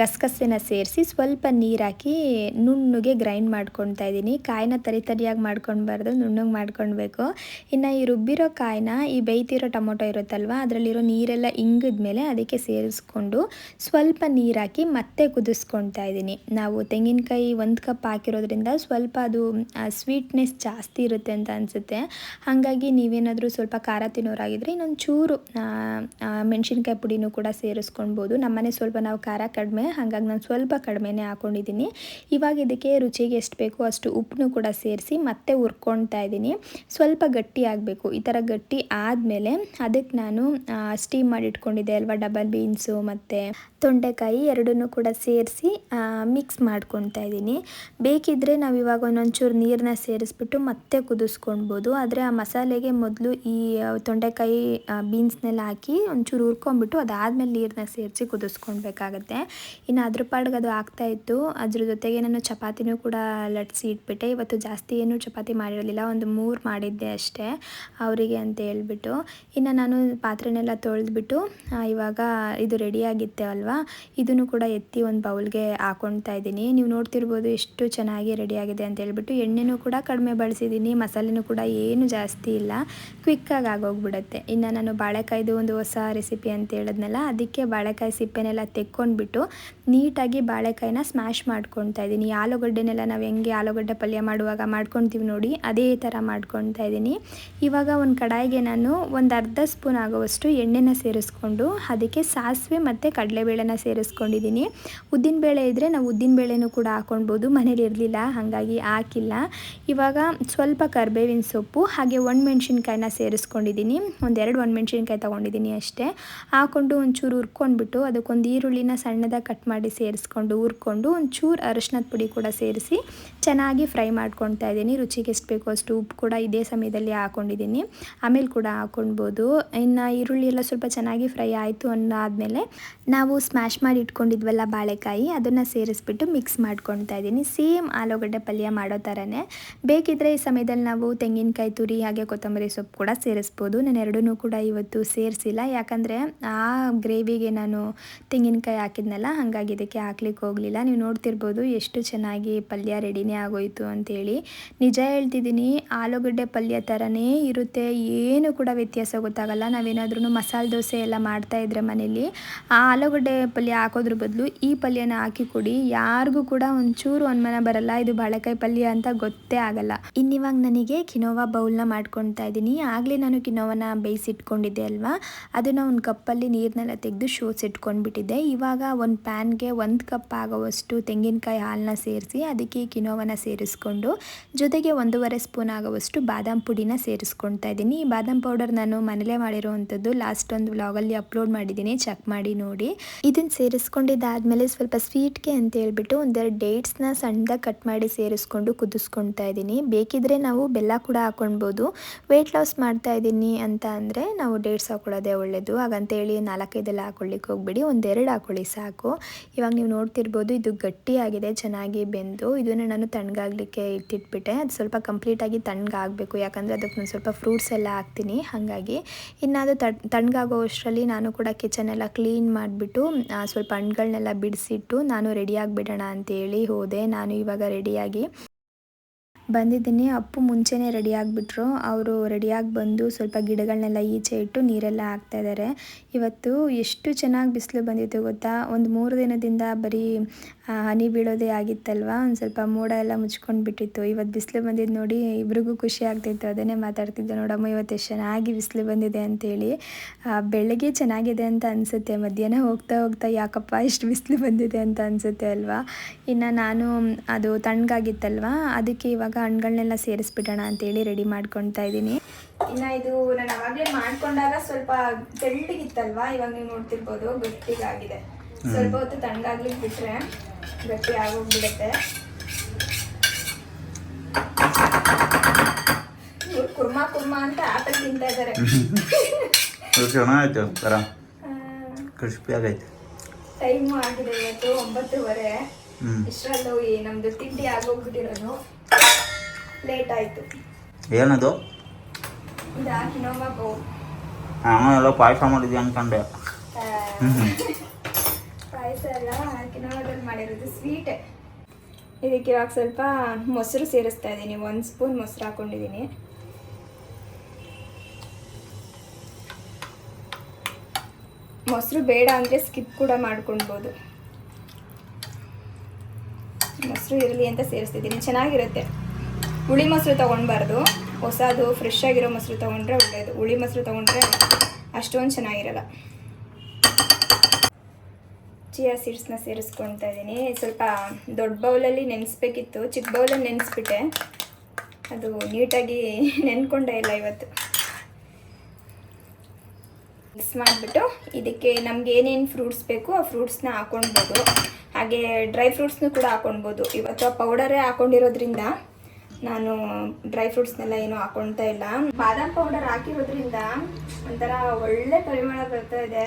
ಗಸಗಸೆನ ಸೇರಿಸಿ ಸ್ವಲ್ಪ ನೀರು ಹಾಕಿ ನುಣ್ಣಗೆ ಗ್ರೈಂಡ್ ಮಾಡ್ಕೊಳ್ತಾ ಇದ್ದೀನಿ. ಕಾಯಿನ ತರಿ ತರಿಯಾಗಿ ಮಾಡ್ಕೊಳ್ಬಾರ್ದು ನುಣ್ಣಗೆ ಮಾಡ್ಕೊಳ್ಬೇಕು ಇನ್ನು ಈ ರುಬ್ಬಿರೋ ಕಾಯಿನ, ಈ ಬೇಯ್ತಿರೋ ಟೊಮೊಟೊ ಇರುತ್ತಲ್ವ, ಅದರಲ್ಲಿರೋ ನೀರೆಲ್ಲ ಇಂಗಿದ್ಮೇಲೆ ಅದಕ್ಕೆ ಸೇರಿಸ್ಕೊಂಡು ಸ್ವಲ್ಪ ನೀರು ಮತ್ತೆ ಕುದಿಸ್ಕೊಳ್ತಾ ಇದ್ದೀನಿ. ನಾವು ತೆಂಗಿನಕಾಯಿ ಒಂದು ಕಪ್ ಹಾಕಿರೋದ್ರಿಂದ ಸ್ವಲ್ಪ ಅದು ಸ್ವೀಟ್ನೆಸ್ ಜಾಸ್ತಿ ಇರುತ್ತೆ ಅಂತ ಅನಿಸುತ್ತೆ. ಹಾಗಾಗಿ ನೀವೇನಾದರೂ ಸ್ವಲ್ಪ ಖಾರ ತಿನ್ನೋರಾಗಿದ್ದರೆ ಇನ್ನೊಂದು ಚೂರು ಮೆಣಸಿನ್ಕಾಯಿ ಪುಡಿನೂ ಕೂಡ ಸೇರಿಸ್ಕೊಳ್ಬೋದು. ನಮ್ಮನೆ ಸ್ವಲ್ಪ ನಾವು ಖಾರ ಕಡಿಮೆ, ಹಾಗಾಗಿ ನಾನು ಸ್ವಲ್ಪ ಕಡಿಮೆನೇ ಹಾಕ್ಕೊಂಡಿದ್ದೀನಿ ಇವಾಗ ಇದಕ್ಕೆ ರುಚಿಗೆ ಎಷ್ಟು ಬೇಕೋ ಅಷ್ಟು ಉಪ್ಪನ್ನು ಕೂಡ ಸೇರಿಸಿ ಮತ್ತೆ ಹುರ್ಕೊಳ್ತಾ ಇದ್ದೀನಿ. ಸ್ವಲ್ಪ ಗಟ್ಟಿ ಆಗಬೇಕು. ಈ ಥರ ಗಟ್ಟಿ ಆದಮೇಲೆ ಅದಕ್ಕೆ ನಾನು ಸ್ಟೀಮ್ ಮಾಡಿ ಇಟ್ಕೊಂಡಿದ್ದೆ ಅಲ್ವಾ ಡಬಲ್ ಬೀನ್ಸು ಮತ್ತು ತೊಂಡೆಕಾಯಿ ಎರಡನ್ನೂ ಕೂಡ ಸೇರಿಸಿ ಮಿಕ್ಸ್ ಮಾಡ್ಕೊತಾ ಇದ್ದೀನಿ. ಬೇಕಿದ್ದರೆ ನಾವು ಇವಾಗ ಒಂದೊಂಚೂರು ನೀರನ್ನ ಸೇರಿಸ್ಬಿಟ್ಟು ಮತ್ತೆ ಕುದಿಸ್ಕೊಳ್ಬೋದು. ಆದರೆ ಆ ಮಸಾಲೆಗೆ ಮೊದಲು ಈ ತೊಂಡೆಕಾಯಿ ಬೀನ್ಸ್ನೆಲ್ಲ ಹಾಕಿ ಒಂಚೂರು ಹುರ್ಕೊಂಬಿಟ್ಟು ಅದಾದಮೇಲೆ ನೀರನ್ನ ಸೇರಿಸಿ ಕುದಿಸ್ಕೊಳ್ಬೇಕಾಗತ್ತೆ. ಇನ್ನು ಅದ್ರ ಪಾಡ್ಗೆ ಅದು ಆಗ್ತಾ ಇತ್ತು. ಅದ್ರ ಜೊತೆಗೆ ನಾನು ಚಪಾತಿನೂ ಕೂಡ ಲಟ್ಸಿ ಇಟ್ಬಿಟ್ಟೆ. ಇವತ್ತು ಜಾಸ್ತಿ ಏನೂ ಚಪಾತಿ ಮಾಡಿರಲಿಲ್ಲ. ಒಂದು ಮೂರು ಮಾಡಿದ್ದೆ ಅಷ್ಟೇ ಅವರಿಗೆ ಅಂತ ಹೇಳ್ಬಿಟ್ಟು. ಇನ್ನು ನಾನು ಪಾತ್ರೆನೆಲ್ಲ ತೊಳೆದ್ಬಿಟ್ಟು ಇವಾಗ ಇದು ರೆಡಿಯಾಗಿತ್ತೆ ಅಲ್ವಾ? ಇದನ್ನು ಕೂಡ ಎತ್ತಿ ಒಂದು ಬೌಲ್ಗೆ ಹಾಕೊಳ್ತಾ ಇದ್ದೀನಿ. ನೀವು ನೋಡ್ತಿರ್ಬೋದು ಎಷ್ಟು ಚೆನ್ನಾಗಿ ರೆಡಿಯಾಗಿದೆ ಅಂತ ಹೇಳ್ಬಿಟ್ಟು ಎಣ್ಣೆನೂ ಕೂಡ ಕಡಿಮೆ ಬಳಸಿದ್ದೀನಿ, ಮಸಾಲೆನೂ ಕೂಡ ಏನು ಜಾಸ್ತಿ ಇಲ್ಲ ಕ್ವಿಕ್ಕಾಗಿ ಆಗೋಗ್ಬಿಡುತ್ತೆ. ಇನ್ನು ನಾನು ಬಾಳೆಕಾಯ್ದು ಒಂದು ಹೊಸ ರೆಸಿಪಿ ಅಂತ ಹೇಳಿದ್ನಲ್ಲ, ಅದಕ್ಕೆ ಬಾಳೆಕಾಯಿ ಸಿಪ್ಪೆನೆಲ್ಲ ತೆಕ್ಕೊಂಡ್ಬಿಟ್ಟು ನೀಟಾಗಿ ಬಾಳೆಕಾಯಿನ ಸ್ಮ್ಯಾಶ್ ಮಾಡ್ಕೊತಾ ಇದ್ದೀನಿ. ಆಲೂಗಡ್ಡೆನೆಲ್ಲ ನಾವು ಹೆಂಗೆ ಆಲೂಗಡ್ಡೆ ಪಲ್ಯ ಮಾಡುವಾಗ ಮಾಡ್ಕೊತೀವಿ ನೋಡಿ, ಅದೇ ಥರ ಮಾಡ್ಕೊತಾ ಇದ್ದೀನಿ. ಇವಾಗ ಒಂದು ಕಡಾಯಿಗೆ ನಾನು ಒಂದು ಅರ್ಧ ಸ್ಪೂನ್ ಆಗುವಷ್ಟು ಎಣ್ಣೆನ ಸೇರಿಸ್ಕೊಂಡು, ಅದಕ್ಕೆ ಸಾಸಿವೆ ಮತ್ತು ಕಡಲೆಬೇಳೆನ ಸೇರಿಸ್ಕೊಂಡಿದ್ದೀನಿ ಉದ್ದಿನಬೇಳೆ ಇದ್ದರೆ ನಾವು ಉದ್ದಿನ ಬೇಳೆನೂ ಕೂಡ ಹಾಕ್ಕೊಳ್ಬೋದು ಮನೇಲಿ ಇರಲಿಲ್ಲ, ಹಾಗಾಗಿ ಹಾಕಿಲ್ಲ. ಇವಾಗ ಸ್ವಲ್ಪ ಕರ್ಬೇವಿನ ಸೊಪ್ಪು, ಹಾಗೆ ಒಣಮೆಣ್ಸಿನ್ಕಾಯಿನ ಸೇರಿಸ್ಕೊಂಡಿದ್ದೀನಿ. ಒಂದೆರಡು ಒಣಮೆಣ್ಸಿನ್ಕಾಯಿ ತೊಗೊಂಡಿದ್ದೀನಿ ಅಷ್ಟೇ. ಹಾಕ್ಕೊಂಡು ಒಂಚೂರು ಹುರ್ಕೊಂಡ್ಬಿಟ್ಟು ಅದಕ್ಕೊಂದು ಈರುಳ್ಳಿನ ಸಣ್ಣದಾಗಿ ಕಟ್ ಮಾಡಿ ಸೇರಿಸ್ಕೊಂಡು ಹುರ್ಕೊಂಡು ಒಂಚೂರು ಅರಶಿನದ ಪುಡಿ ಕೂಡ ಸೇರಿಸಿ ಚೆನ್ನಾಗಿ ಫ್ರೈ ಮಾಡ್ಕೊತಾ ಇದ್ದೀನಿ. ರುಚಿಗೆ ಎಷ್ಟು ಬೇಕೋ ಅಷ್ಟು ಉಪ್ಪು ಕೂಡ ಇದೇ ಸಮಯದಲ್ಲಿ ಹಾಕ್ಕೊಂಡಿದ್ದೀನಿ ಆಮೇಲೆ ಕೂಡ ಹಾಕ್ಕೊಳ್ಬೋದು ಇನ್ನು ಈರುಳ್ಳಿ ಎಲ್ಲ ಸ್ವಲ್ಪ ಚೆನ್ನಾಗಿ ಫ್ರೈ ಆಯಿತು ಅನ್ನೋ ಆದಮೇಲೆ ನಾವು ಸ್ಮ್ಯಾಶ್ ಮಾಡಿ ಇಟ್ಕೊಂಡಿದ್ವಲ್ಲ ಬಾಳೆಕಾಯಿ, ಅದನ್ನು ಸೇರಿಸ್ಬಿಟ್ಟು ಮಿಕ್ಸ್ ಮಾಡ್ಕೊಳ್ತಾ ಇದ್ದೀನಿ. ಸೇಮ್ ಆಲೂಗಡ್ಡೆ ಪಲ್ಯ ಮಾಡೋ ಥರನೇ ಬೇಕಿದ್ದರೆ ಈ ಸಮಯದಲ್ಲಿ ನಾವು ತೆಂಗಿನಕಾಯಿ ತುರಿ ಹಾಗೆ ಕೊತ್ತಂಬರಿ ಸೊಪ್ಪು ಕೂಡ ಸೇರಿಸ್ಬೋದು. ನಾನು ಎರಡೂ ಕೂಡ ಇವತ್ತು ಸೇರಿಸಿಲ್ಲ. ಯಾಕಂದರೆ ಆ ಗ್ರೇವಿಗೆ ನಾನು ತೆಂಗಿನಕಾಯಿ ಹಾಕಿದ್ನಲ್ಲ, ಹಾಗಾಗಿ ಇದಕ್ಕೆ ಹಾಕ್ಲಿಕ್ಕೆ ಹೋಗಲಿಲ್ಲ. ನೀವು ನೋಡ್ತಿರ್ಬೋದು ಎಷ್ಟು ಚೆನ್ನಾಗಿ ಪಲ್ಯ ರೆಡಿನೇ ಆಗೋಯಿತು ಅಂಥೇಳಿ ನಿಜ ಹೇಳ್ತಿದ್ದೀನಿ, ಆಲೂಗಡ್ಡೆ ಪಲ್ಯ ಥರನೇ ಇರುತ್ತೆ. ಏನು ಕೂಡ ವ್ಯತ್ಯಾಸ ಗೊತ್ತಾಗಲ್ಲ. ನಾವೇನಾದ್ರೂ ಮಸಾಲೆ ದೋಸೆ ಎಲ್ಲ ಮಾಡ್ತಾ ಇದ್ರೆ ಮನೇಲಿ, ಆ ಆಲೂಗಡ್ಡೆ ಪಲ್ಯ ಹಾಕೋದ್ರ ಬದಲು ಈ ಪಲ್ಯನ ಹಾಕಿ ಕೊಡಿ. ಯಾರಿಗೂ ಕೂಡ ಒಂಚೂರು ಅನುಮಾನ ಬರಲ್ಲ. ಇದು ಬಾಳೆಕಾಯಿ ಪಲ್ಯ ಅಂತ ಗೊತ್ತೇ ಆಗಲ್ಲ. ಇನ್ನಿವಾಗ ನನಗೆ ಕಿನೋವಾ ಬೌಲ್ನ ಮಾಡ್ಕೊಳ್ತಾ ಇದ್ದೀನಿ. ಆಗಲೇ ನಾನು ಕಿನೋವನ ಬೇಯಿಸಿಟ್ಕೊಂಡಿದ್ದೆ ಅಲ್ವಾ? ಅದನ್ನು ಒಂದು ಕಪ್ಪಲ್ಲಿ ನೀರನ್ನೆಲ್ಲ ತೆಗೆದು ಶೋಸಿಟ್ಕೊಂಡ್ಬಿಟ್ಟಿದ್ದೆ ಇವಾಗ ಒಂದು ಪ್ಯಾನ್ಗೆ ಒಂದು ಕಪ್ ಆಗುವಷ್ಟು ತೆಂಗಿನಕಾಯಿ ಹಾಲನ್ನ ಸೇರಿಸಿ ಅದಕ್ಕೆ ಕಿನೋವನ ಸೇರಿಸ್ಕೊಂಡು, ಜೊತೆಗೆ ಒಂದೂವರೆ ಸ್ಪೂನ್ ಆಗುವಷ್ಟು ಬಾದಾಮ್ ಪುಡಿನ ಸೇರಿಸ್ಕೊಳ್ತಾ ಇದ್ದೀನಿ. ಈ ಬಾದಾಮ್ ಪೌಡರ್ ನಾನು ಮನೇಲೆ ಮಾಡಿರೋವಂಥದ್ದು ಲಾಸ್ಟ್ ಒಂದು ವ್ಲಾಗಲ್ಲಿ ಅಪ್ಲೋಡ್ ಮಾಡಿದ್ದೀನಿ. ಚೆಕ್ ಮಾಡಿ ನೋಡಿ. ಇದನ್ನು ಸೇರಿಸ್ಕೊಂಡಿದ್ದಾದಮೇಲೆ ಸ್ವಲ್ಪ ಸ್ವೀಟ್ಗೆ ಅಂತ ಹೇಳ್ಬಿಟ್ಟು ಒಂದೆರಡು ಡೇಟ್ಸ್ನ ಸಣ್ಣದಾಗಿ ಕಟ್ ಮಾಡಿ ಸೇರಿಸ್ಕೊಂಡು ಕುದಿಸ್ಕೊಳ್ತಾ ಇದ್ದೀನಿ. ಬೇಕಿದ್ರೆ ನಾವು ಬೆಲ್ಲ ಕೂಡ ಹಾಕೊಳ್ಬೋದು ವೆಯ್ಟ್ ಲಾಸ್ ಮಾಡ್ತಾ ಇದ್ದೀನಿ ಅಂತ ಅಂದರೆ ನಾವು ಡೇಟ್ಸ್ ಹಾಕೊಳ್ಳೋದೇ ಒಳ್ಳೆಯದು ಹಾಗಂತೇಳಿ ನಾಲ್ಕೈದೆಲ್ಲ ಹಾಕೊಳ್ಳಿಕ್ಕೆ ಹೋಗ್ಬಿಡಿ. ಒಂದೆರಡು ಹಾಕೊಳ್ಳಿ ಸಾಕು. ಇವಾಗ ನೀವು ನೋಡ್ತಿರ್ಬೋದು ಇದು ಗಟ್ಟಿಯಾಗಿದೆ, ಚೆನ್ನಾಗಿ ಬೆಂದು. ಇದನ್ನು ನಾನು ತಣ್ಣಗಾಗಲಿಕ್ಕೆ ಇಟ್ಟಿಟ್ಬಿಟ್ಟೆ. ಅದು ಸ್ವಲ್ಪ ಕಂಪ್ಲೀಟಾಗಿ ತಣ್ಣಗಾಗಬೇಕು. ಯಾಕಂದರೆ ಅದಕ್ಕೆ ನಾನು ಸ್ವಲ್ಪ ಫ್ರೂಟ್ಸ್ ಎಲ್ಲ ಹಾಕ್ತೀನಿ. ಹಾಗಾಗಿ ಇನ್ನಾದರೂ ತಣ್ಣಗಾಗೋ ಅಷ್ಟರಲ್ಲಿ ನಾನು ಕೂಡ ಕಿಚನ್ ಎಲ್ಲ ಕ್ಲೀನ್ ಮಾಡಿಬಿಟ್ಟು ಸ್ವಲ್ಪ ಹಣ್ಗಳನ್ನೆಲ್ಲ ಬಿಡಿಸಿಟ್ಟು ನಾನು ರೆಡಿಯಾಗಿ ಬಿಡೋಣ ಅಂತೇಳಿ ಹೋದೆ. ನಾನು ಇವಾಗ ರೆಡಿಯಾಗಿ ಬಂದಿದ್ದೀನಿ. ಅಪ್ಪು ಮುಂಚೆನೇ ರೆಡಿ ಆಗಿಬಿಟ್ರು. ಅವರು ರೆಡಿಯಾಗಿ ಬಂದು ಸ್ವಲ್ಪ ಗಿಡಗಳನ್ನೆಲ್ಲ ಈಚೆ ಇಟ್ಟು ನೀರೆಲ್ಲ ಹಾಕ್ತಾಯಿದ್ದಾರೆ ಇವತ್ತು ಎಷ್ಟು ಚೆನ್ನಾಗಿ ಬಿಸಿಲು ಬಂದಿತ್ತು ಗೊತ್ತಾ? ಒಂದು ಮೂರು ದಿನದಿಂದ ಬರೀ ಹನಿ ಬೀಳೋದೇ ಆಗಿತ್ತಲ್ವಾ? ಒಂದು ಸ್ವಲ್ಪ ಮೋಡ ಎಲ್ಲ ಮುಚ್ಕೊಂಡು ಬಿಟ್ಟಿತ್ತು. ಇವತ್ತು ಬಿಸಿಲು ಬಂದಿದ್ದು ನೋಡಿ ಇಬ್ರಿಗೂ ಖುಷಿ ಆಗ್ತಿತ್ತು. ಅದನ್ನೇ ಮಾತಾಡ್ತಿದ್ದೆ, ನೋಡಮ್ಮ, ಇವತ್ತು ಎಷ್ಟು ಚೆನ್ನಾಗಿ ಬಿಸಿಲು ಬಂದಿದೆ ಅಂತೇಳಿ. ಬೆಳಗ್ಗೆ ಚೆನ್ನಾಗಿದೆ ಅಂತ ಅನಿಸುತ್ತೆ. ಮಧ್ಯಾಹ್ನ ಹೋಗ್ತಾ ಹೋಗ್ತಾ ಯಾಕಪ್ಪ ಇಷ್ಟು ಬಿಸಿಲು ಬಂದಿದೆ ಅಂತ ಅನಿಸುತ್ತೆ ಅಲ್ವಾ? ಇನ್ನು ನಾನು ಅದು ತಣ್ಣಗಾಗಿತ್ತಲ್ವಾ? ಅದಕ್ಕೆ ಇವಾಗ ಹಣ್ಗಳನ್ನೆಲ್ಲ ಸೇರಿಸ್ಬಿಡೋಣ ಅಂತೇಳಿ ರೆಡಿ ಮಾಡ್ಕೊತಾ ಇದ್ದೀನಿ. ಇನ್ನು ಇದು ನಾನು ಅವಾಗಲೇ ಮಾಡ್ಕೊಂಡಾಗ ಸ್ವಲ್ಪ ತೆಳ್ಳಗಿತ್ತಲ್ವಾ? ಇವಾಗ ನೀವು ನೋಡ್ತಿರ್ಬೋದು, ಗಟ್ಟಿಗಾಗಿದೆ. ಸ್ವಲ್ಪ ಹೊತ್ತು ತಣ್ಣಗಾಗ್ಲಿಕ್ಕೆ ಬಿಟ್ರೆ ಗಟ್ಟಿ ಆಗೋಗ್ಬಿಡುತ್ತೆ. ಇವ್ರು ಕುರ್ಮಾ ಕುರ್ಮಾ ಅಂತ ಆಪಲ್ ತಿಂತಾ ಇದ್ದಾರೆ ಚೆನ್ನಾಗೈತೆ ಒಂಥರ. ಕ್ರಿಸ್ಪಿ ಆಗೈತೆ. ಟೈಮು ಆಗಿದೆ ಇವತ್ತು ಒಂಬತ್ತುವರೆ. ಇಷ್ಟರಲ್ಲೂ ಈ ನಮ್ದು ತಿಂಡಿ ಆಗೋಗ್ಬಿಟ್ಟಿರೋದು. ಲೇಟ್ ಆಯ್ತು. ಏನದು? ಇದು ಕಿನೋವಾ ಬೌ ಎಲ್ಲ ಪಾಯಸ ಮಾಡಿದ್ವಿ ಅನ್ಕೊಂಡೆ. ಪಾಯಸ ಎಲ್ಲ ಕಿನೋವಾದಲ್ಲಿ ಮಾಡಿರೋದು ಸ್ವೀಟ್ ಇದಕ್ಕೆ ಇವಾಗ ಸ್ವಲ್ಪ ಮೊಸರು ಸೇರಿಸ್ತಾ ಇದ್ದೀನಿ. ಒಂದು ಸ್ಪೂನ್ ಮೊಸರು ಹಾಕೊಂಡಿದ್ದೀನಿ. ಮೊಸರು ಬೇಡ ಅಂದರೆ ಸ್ಕಿಪ್ ಕೂಡ ಮಾಡ್ಕೊಳ್ಬೋದು. ಮೊಸರು ಇರಲಿ ಅಂತ ಸೇರಿಸ್ತಿದ್ದೀನಿ. ಚೆನ್ನಾಗಿರುತ್ತೆ. ಹುಳಿ ಮೊಸರು ತೊಗೊಳ್ಬಾರ್ದು ಹೊಸದು ಫ್ರೆಶ್ ಆಗಿರೋ ಮೊಸರು ತೊಗೊಂಡ್ರೆ ಒಳ್ಳೆಯದು ಹುಳಿ ಮೊಸರು ತೊಗೊಂಡ್ರೆ ಅಷ್ಟೊಂದು ಚೆನ್ನಾಗಿರಲ್ಲ. ಚಿಯಾ ಸೀಡ್ಸ್ನ ಸೇರಿಸ್ಕೊಳ್ತಾ ಇದ್ದೀನಿ. ಸ್ವಲ್ಪ ದೊಡ್ಡ ಬೌಲಲ್ಲಿ ನೆನೆಸ್ಬೇಕಿತ್ತು. ಚಿಕ್ಕ ಬೌಲಲ್ಲಿ ನೆನೆಸ್ಬಿಟ್ಟೆ. ಅದು ನೀಟಾಗಿ ನೆನ್ಕೊಂಡೇ ಇಲ್ಲ ಇವತ್ತು. ಮಿಕ್ಸ್ ಮಾಡಿಬಿಟ್ಟು ಇದಕ್ಕೆ ನಮ್ಗೆ ಏನೇನು ಫ್ರೂಟ್ಸ್ ಬೇಕು ಆ ಫ್ರೂಟ್ಸ್ನ ಹಾಕೊಳ್ಬೋದು. ಹಾಗೆ ಡ್ರೈ ಫ್ರೂಟ್ಸ್ನು ಕೂಡ ಹಾಕೊಳ್ಬೋದು. ಇವತ್ತು ಆ ಪೌಡರೇ ಹಾಕೊಂಡಿರೋದ್ರಿಂದ ನಾನು ಡ್ರೈ ಫ್ರೂಟ್ಸ್ನೆಲ್ಲ ಏನು ಹಾಕೊಳ್ತಾ ಇಲ್ಲ. ಬಾದಾಮ್ ಪೌಡರ್ ಹಾಕಿರೋದ್ರಿಂದ ಒಂಥರ ಒಳ್ಳೆ ಪರಿಮಳ ಬರ್ತಾ ಇದೆ.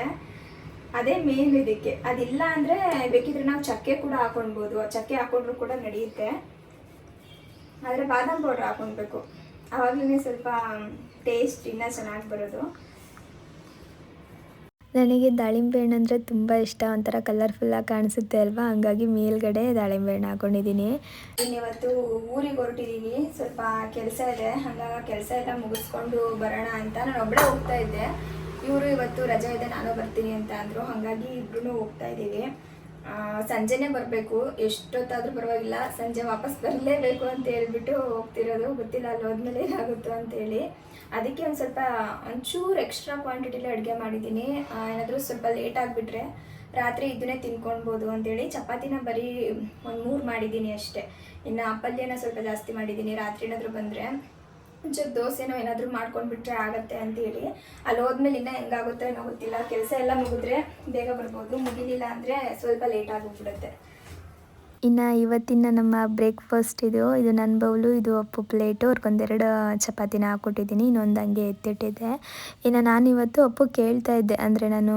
ಅದೇ ಮೇನ್ ಇದಕ್ಕೆ. ಅದಿಲ್ಲ ಅಂದರೆ ಬೇಕಿದ್ರೆ ನಾವು ಚಕ್ಕೆ ಕೂಡ ಹಾಕೊಳ್ಬೋದು ಚಕ್ಕೆ ಹಾಕೊಂಡ್ರು ಕೂಡ ನಡೆಯುತ್ತೆ. ಆದರೆ ಬಾದಾಮ್ ಪೌಡರ್ ಹಾಕೊಳ್ಬೇಕು ಆವಾಗಲೇ ಸ್ವಲ್ಪ ಟೇಸ್ಟ್ ಇನ್ನೂ ಚೆನ್ನಾಗಿ ಬರೋದು. ನನಗೆ ದಾಳಿಂಬೆ ಹಣ್ಣು ಅಂದರೆ ತುಂಬ ಇಷ್ಟ. ಒಂಥರ ಕಲರ್ಫುಲ್ಲಾಗಿ ಕಾಣಿಸುತ್ತೆ ಅಲ್ವಾ? ಹಂಗಾಗಿ ಮೇಲ್ಗಡೆ ದಾಳಿಂಬೆ ಹಣ್ಣು ಹಾಕೊಂಡಿದ್ದೀನಿ ಇವತ್ತು ಊರಿಗೆ ಹೊರಟಿದ್ದೀನಿ ಸ್ವಲ್ಪ ಕೆಲಸ ಇದೆ. ಹಾಗಾಗಿ ಕೆಲಸ ಎಲ್ಲ ಮುಗಿಸ್ಕೊಂಡು ಬರೋಣ ಅಂತ ನಾನು ಒಬ್ಬಳೇ ಹೋಗ್ತಾ ಇದ್ದೆ. ಇವರು ಇವತ್ತು ರಜೆ ಇದೆ, ನಾನು ಬರ್ತೀನಿ ಅಂತ ಅಂದರು. ಹಾಗಾಗಿ ಇಬ್ರು ಹೋಗ್ತಾ ಇದ್ದೀವಿ. ಸಂಜೆನೇ ಬರಬೇಕು. ಎಷ್ಟೊತ್ತಾದರೂ ಪರವಾಗಿಲ್ಲ. ಸಂಜೆ ವಾಪಸ್ ಬರಲೇಬೇಕು ಅಂತ ಹೇಳ್ಬಿಟ್ಟು ಹೋಗ್ತಿರೋದು. ಗೊತ್ತಿಲ್ಲ ಅಲ್ಲಿ ಹೋದ್ಮೇಲೆ ಏನಾಗುತ್ತೋ ಅಂತೇಳಿ ಅದಕ್ಕೆ ಒಂದು ಸ್ವಲ್ಪ ಒಂಚೂರು ಎಕ್ಸ್ಟ್ರಾ ಕ್ವಾಂಟಿಟಿಲಿ ಅಡುಗೆ ಮಾಡಿದ್ದೀನಿ. ಏನಾದರೂ ಸ್ವಲ್ಪ ಲೇಟ್ ಆಗಿಬಿಟ್ರೆ ರಾತ್ರಿ ಇದನ್ನೇ ತಿನ್ಕೊಳ್ಬೋದು ಅಂತೇಳಿ ಚಪಾತಿನ ಬರೀ ಒಂದು ಮೂರು ಮಾಡಿದ್ದೀನಿ ಅಷ್ಟೇ. ಇನ್ನು ಪಲ್ಯನ ಸ್ವಲ್ಪ ಜಾಸ್ತಿ ಮಾಡಿದ್ದೀನಿ. ರಾತ್ರಿ ಏನಾದರೂ ಬಂದರೆ. ಒಂಚೂರು ದೋಸೆನೋ ಏನಾದರೂ ಮಾಡ್ಕೊಂಡ್ಬಿಟ್ರೆ ಆಗತ್ತೆ ಅಂತೇಳಿ ಅಲ್ಲಿ ಹೋದ್ಮೇಲೆ ಇನ್ನೂ ಹೆಂಗಾಗುತ್ತೋ ಏನೋ ಗೊತ್ತಿಲ್ಲ. ಕೆಲಸ ಎಲ್ಲ ಮುಗಿದ್ರೆ ಬೇಗ ಬರ್ಬೋದು. ಮುಗಿಲಿಲ್ಲ ಅಂದರೆ ಸ್ವಲ್ಪ ಲೇಟ್ ಆಗೋಗ್ಬಿಡುತ್ತೆ ಇನ್ನು ಇವತ್ತಿನ ನಮ್ಮ ಬ್ರೇಕ್ಫಾಸ್ಟ್ ಇದು ಇದು ನನ್ನ ಬೌಲು, ಇದು ಅಪ್ಪು ಪ್ಲೇಟು ಅವ್ರಿಗೊಂದೆರಡು ಚಪಾತಿನ ಹಾಕ್ಕೊಟ್ಟಿದ್ದೀನಿ ಇನ್ನೊಂದು ಹಂಗೆ ಎತ್ತಿಟ್ಟಿದ್ದೆ. ಇನ್ನು ನಾನಿವತ್ತು ಅಪ್ಪು ಕೇಳ್ತಾ ಇದ್ದೆ, ಅಂದರೆ ನಾನು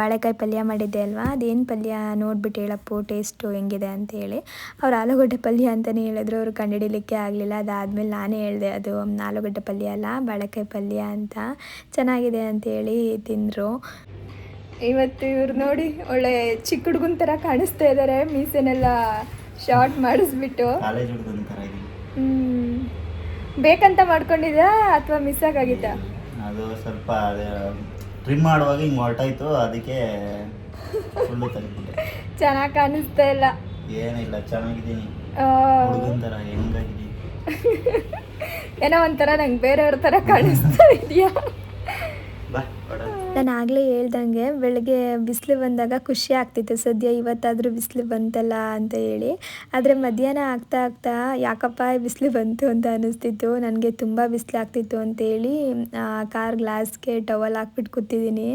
ಬಾಳೆಕಾಯಿ ಪಲ್ಯ ಮಾಡಿದ್ದೆ ಅಲ್ವಾ? ಅದೇನು ಪಲ್ಯ ನೋಡ್ಬಿಟ್ಟು ಹೇಳಪ್ಪು ಟೇಸ್ಟು ಹೆಂಗಿದೆ ಅಂತ ಹೇಳಿ. ಅವ್ರು ಆಲೂಗಡ್ಡೆ ಪಲ್ಯ ಅಂತಲೇ ಹೇಳಿದ್ರು, ಅವರು ಕಂಡುಹಿಡಿಲಿಕ್ಕೆ ಆಗಲಿಲ್ಲ. ಅದಾದಮೇಲೆ ನಾನೇ ಹೇಳಿದೆ, ಅದು ಆಲೂಗಡ್ಡೆ ಪಲ್ಯ ಅಲ್ಲ, ಬಾಳೆಕಾಯಿ ಪಲ್ಯ ಅಂತ. ಚೆನ್ನಾಗಿದೆ ಅಂತೇಳಿ ತಿಂದರು. ಇವತ್ತು ಇವ್ರು ನೋಡಿ ಒಳ್ಳೆ ಚಿಕ್ಕ ಹುಡುಗನ ಥರ ಕಾಣಿಸ್ತಾ ಇದ್ದಾರೆ ಮೀಸೆನೆಲ್ಲ ಶಾರ್ಟ್ ಮಾಡಿಸ್ಬಿಟ್ಟು. ಬೇಕಂತ ಮಾಡ್ಕೊಂಡಿದ್ದ ಅಥವಾ ಮಿಸ್ ಆಗಿದ್ದ ಅದು ಸ್ವಲ್ಪ ಟ್ರಿಮ್ ಮಾಡುವಾಗ ಹಿಂಗೆ ಹೊರಟಾಯ್ತು ಅದಕ್ಕೆ ಫುಲ್ಲು ತೆಗೆದ್ಬಿಟ್ಟೆ. ಚೆನ್ನಾಗಿ ಕಾಣಿಸ್ತಾ ಇಲ್ಲ. ಏನಿಲ್ಲ ಚೆನ್ನಾಗಿದ್ದೀನಿ. ಹುಡುಗನ ಥರ ಹೆಂಗಾಗಿದ್ದೀನಿ? ಏನೋ ಒಂಥರ ನಂಗೆ ಬೇರೆಯವ್ರ ಥರ ಕಾಣಿಸ್ತಾ ಇದೆಯಾ. ನಾನು ಆಗಲೇ ಹೇಳ್ದಂಗೆ ಬೆಳಗ್ಗೆ ಬಿಸಿಲು ಬಂದಾಗ ಖುಷಿ ಆಗ್ತಿತ್ತು. ಸದ್ಯ ಇವತ್ತಾದರೂ ಬಿಸಿಲು ಬಂತಲ್ಲ ಅಂತ ಹೇಳಿ. ಆದರೆ ಮಧ್ಯಾಹ್ನ ಆಗ್ತಾ ಆಗ್ತಾ ಯಾಕಪ್ಪ ಬಿಸಿಲು ಬಂತು ಅಂತ ಅನ್ನಿಸ್ತಿತ್ತು ನನಗೆ ತುಂಬ ಬಿಸಿಲು ಆಗ್ತಿತ್ತು ಅಂತೇಳಿ ಕಾರ್ ಗ್ಲಾಸ್ಗೆ ಟವಲ್ ಹಾಕ್ಬಿಟ್ಟು ಕೂತಿದ್ದೀನಿ.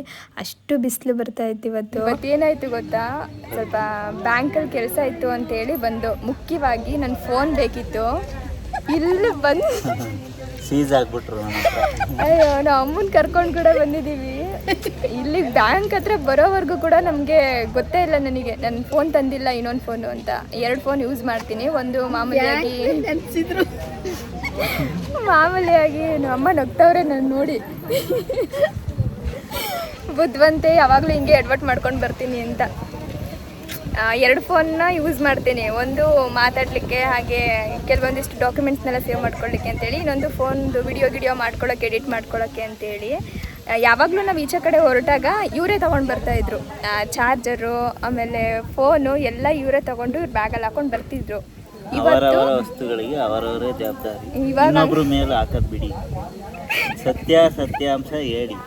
ಅಷ್ಟು ಬಿಸಿಲು ಬರ್ತಾ ಇತ್ತು ಇವತ್ತು. ಏನಾಯಿತು ಗೊತ್ತಾ? ಸ್ವಲ್ಪ ಬ್ಯಾಂಕಲ್ಲಿ ಕೆಲಸ ಇತ್ತು ಅಂತೇಳಿ ಬಂದು ಮುಖ್ಯವಾಗಿ ನನ್ನ ಫೋನ್ ಬೇಕಿತ್ತು. ಇಲ್ಲಿ ಬಂದು ಸೀಸ್ ಆಗ್ಬಿಟ್ರು ಅಯ್ಯೋ ನಾವು ಅಮ್ಮನ ಕರ್ಕೊಂಡು ಕೂಡ ಬಂದಿದ್ದೀವಿ. ಇಲ್ಲಿ ಬ್ಯಾಂಕ್ ಹತ್ರ ಬರೋವರೆಗೂ ಕೂಡ ನಮಗೆ ಗೊತ್ತೇ ಇಲ್ಲ ನನಗೆ. ನನ್ನ ಫೋನ್ ತಂದಿಲ್ಲ ಇನ್ನೊಂದು ಫೋನು ಅಂತ. ಎರಡು ಫೋನ್ ಯೂಸ್ ಮಾಡ್ತೀನಿ. ಒಂದು ಮಾಮೂಲಿಯಾಗಿ ಮಾಮೂಲಿಯಾಗಿ ನಮ್ಮ ಅಮ್ಮ ನಗ್ತವ್ರೆ ನಾನು ನೋಡಿ. ಬುದ್ಧಿವಂತೆ ಯಾವಾಗಲೂ ಹಿಂಗೆ ಅಡ್ವರ್ಟ್ ಮಾಡ್ಕೊಂಡು ಬರ್ತೀನಿ ಅಂತ. ಎರಡು ಫೋನ್ನ ಯೂಸ್ ಮಾಡ್ತೀನಿ. ಒಂದು ಮಾತಾಡಲಿಕ್ಕೆ ಹಾಗೆ ಕೆಲವೊಂದಿಷ್ಟು ಡಾಕ್ಯುಮೆಂಟ್ಸ್ನೆಲ್ಲ ಸೇವ್ ಮಾಡ್ಕೊಳ್ಳಿಕ್ಕೆ ಅಂತೇಳಿ ಇನ್ನೊಂದು ಫೋನ್ದು ವಿಡಿಯೋ ಗಿಡಿಯೋ ಮಾಡ್ಕೊಳ್ಳೋಕ್ಕೆ ಎಡಿಟ್ ಮಾಡ್ಕೊಳ್ಳೋಕ್ಕೆ ಅಂತೇಳಿ. ಯಾವಾಗಲೂ ನಾವು ಈಚೆ ಕಡೆ ಹೊರಟಾಗ ಇವರೇ ಬರ್ತಾ ಬರ್ತಾಯಿದ್ರು ಚಾರ್ಜರು ಆಮೇಲೆ ಫೋನು ಎಲ್ಲ ಇವರೇ ತಗೊಂಡು ಇವ್ರ ಬ್ಯಾಗಲ್ಲಿ ಹಾಕೊಂಡು ಬರ್ತಿದ್ರು. ಇವತ್ತು ಅವರವರ ವಸ್ತುಗಳಿಗೆ ಅವರವರೇ ಜವಾಬ್ದಾರಿ. ಇನ್ನೊಬ್ರ ಮೇಲೆ ಹಾಕದ್ ಬಿಡಿ. ಸತ್ಯ ಸತ್ಯಾಂಶ ಹೇಳಿ.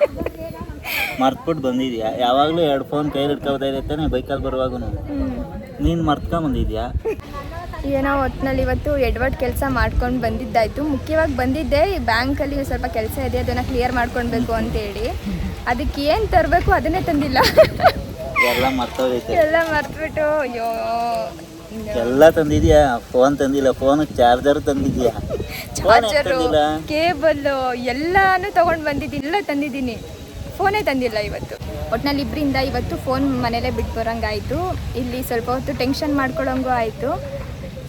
ಮರ್ತ್ಬಿಟ್ಟು ಬಂದಿದ್ಯಾ? ಯಾವಾಗಲೂ ಎರಡು ಫೋನ್ ಕೈಲಿ ಇಟ್ಕೊಬೋದಾಗಿದೆ ತಾನೆ ಬೈಕಲ್ಲಿ ಬರುವಾಗೂ. ನೀನು ಮರ್ತ್ಕೊಂಡ್ ಬಂದಿದ್ಯಾ? ಏನೋ ಒಟ್ಟಿನಲ್ಲಿ ಇವತ್ತು ಎಡ್ವರ್ಡ್ ಕೆಲಸ ಮಾಡ್ಕೊಂಡು ಬಂದಿದ್ದಾಯಿತು. ಮುಖ್ಯವಾಗಿ ಬಂದಿದ್ದೆ ಈ ಬ್ಯಾಂಕಲ್ಲಿ ಸ್ವಲ್ಪ ಕೆಲಸ ಇದೆ ಅದನ್ನು ಕ್ಲಿಯರ್ ಮಾಡ್ಕೊಳ್ಬೇಕು ಅಂತೇಳಿ. ಅದಕ್ಕೆ ಏನು ತರಬೇಕು ಅದನ್ನೇ ತಂದಿಲ್ಲ. ಎಲ್ಲ ಎಲ್ಲ ಮರ್ತ್ಬಿಟ್ಟು ಅಯ್ಯೋ. ಎಲ್ಲ ತಂದಿದ್ಯಾ? ಫೋನ್ ತಂದಿಲ್ಲ ಫೋನ್ ಚಾರ್ಜರ್ ತಂದಿದ್ಯಾ? ಚಾರ್ಜರ್ ಕೇಬಲ್ಲು ಎಲ್ಲಾನು ತೊಗೊಂಡು ಬಂದಿದ್ದೀನಿ ಎಲ್ಲ ತಂದಿದ್ದೀನಿ. ಫೋನೇ ತಂದಿಲ್ಲ ಇವತ್ತು. ಒಟ್ನಲ್ಲಿ ಇಬ್ಬರಿಂದ ಇವತ್ತು ಫೋನ್ ಮನೇಲೇ ಬಿಟ್ಟು ಬರೋಂಗಾಯಿತು. ಇಲ್ಲಿ ಸ್ವಲ್ಪ ಹೊತ್ತು ಟೆನ್ಷನ್ ಮಾಡ್ಕೊಳ್ಳೋಂಗೂ ಆಯಿತು.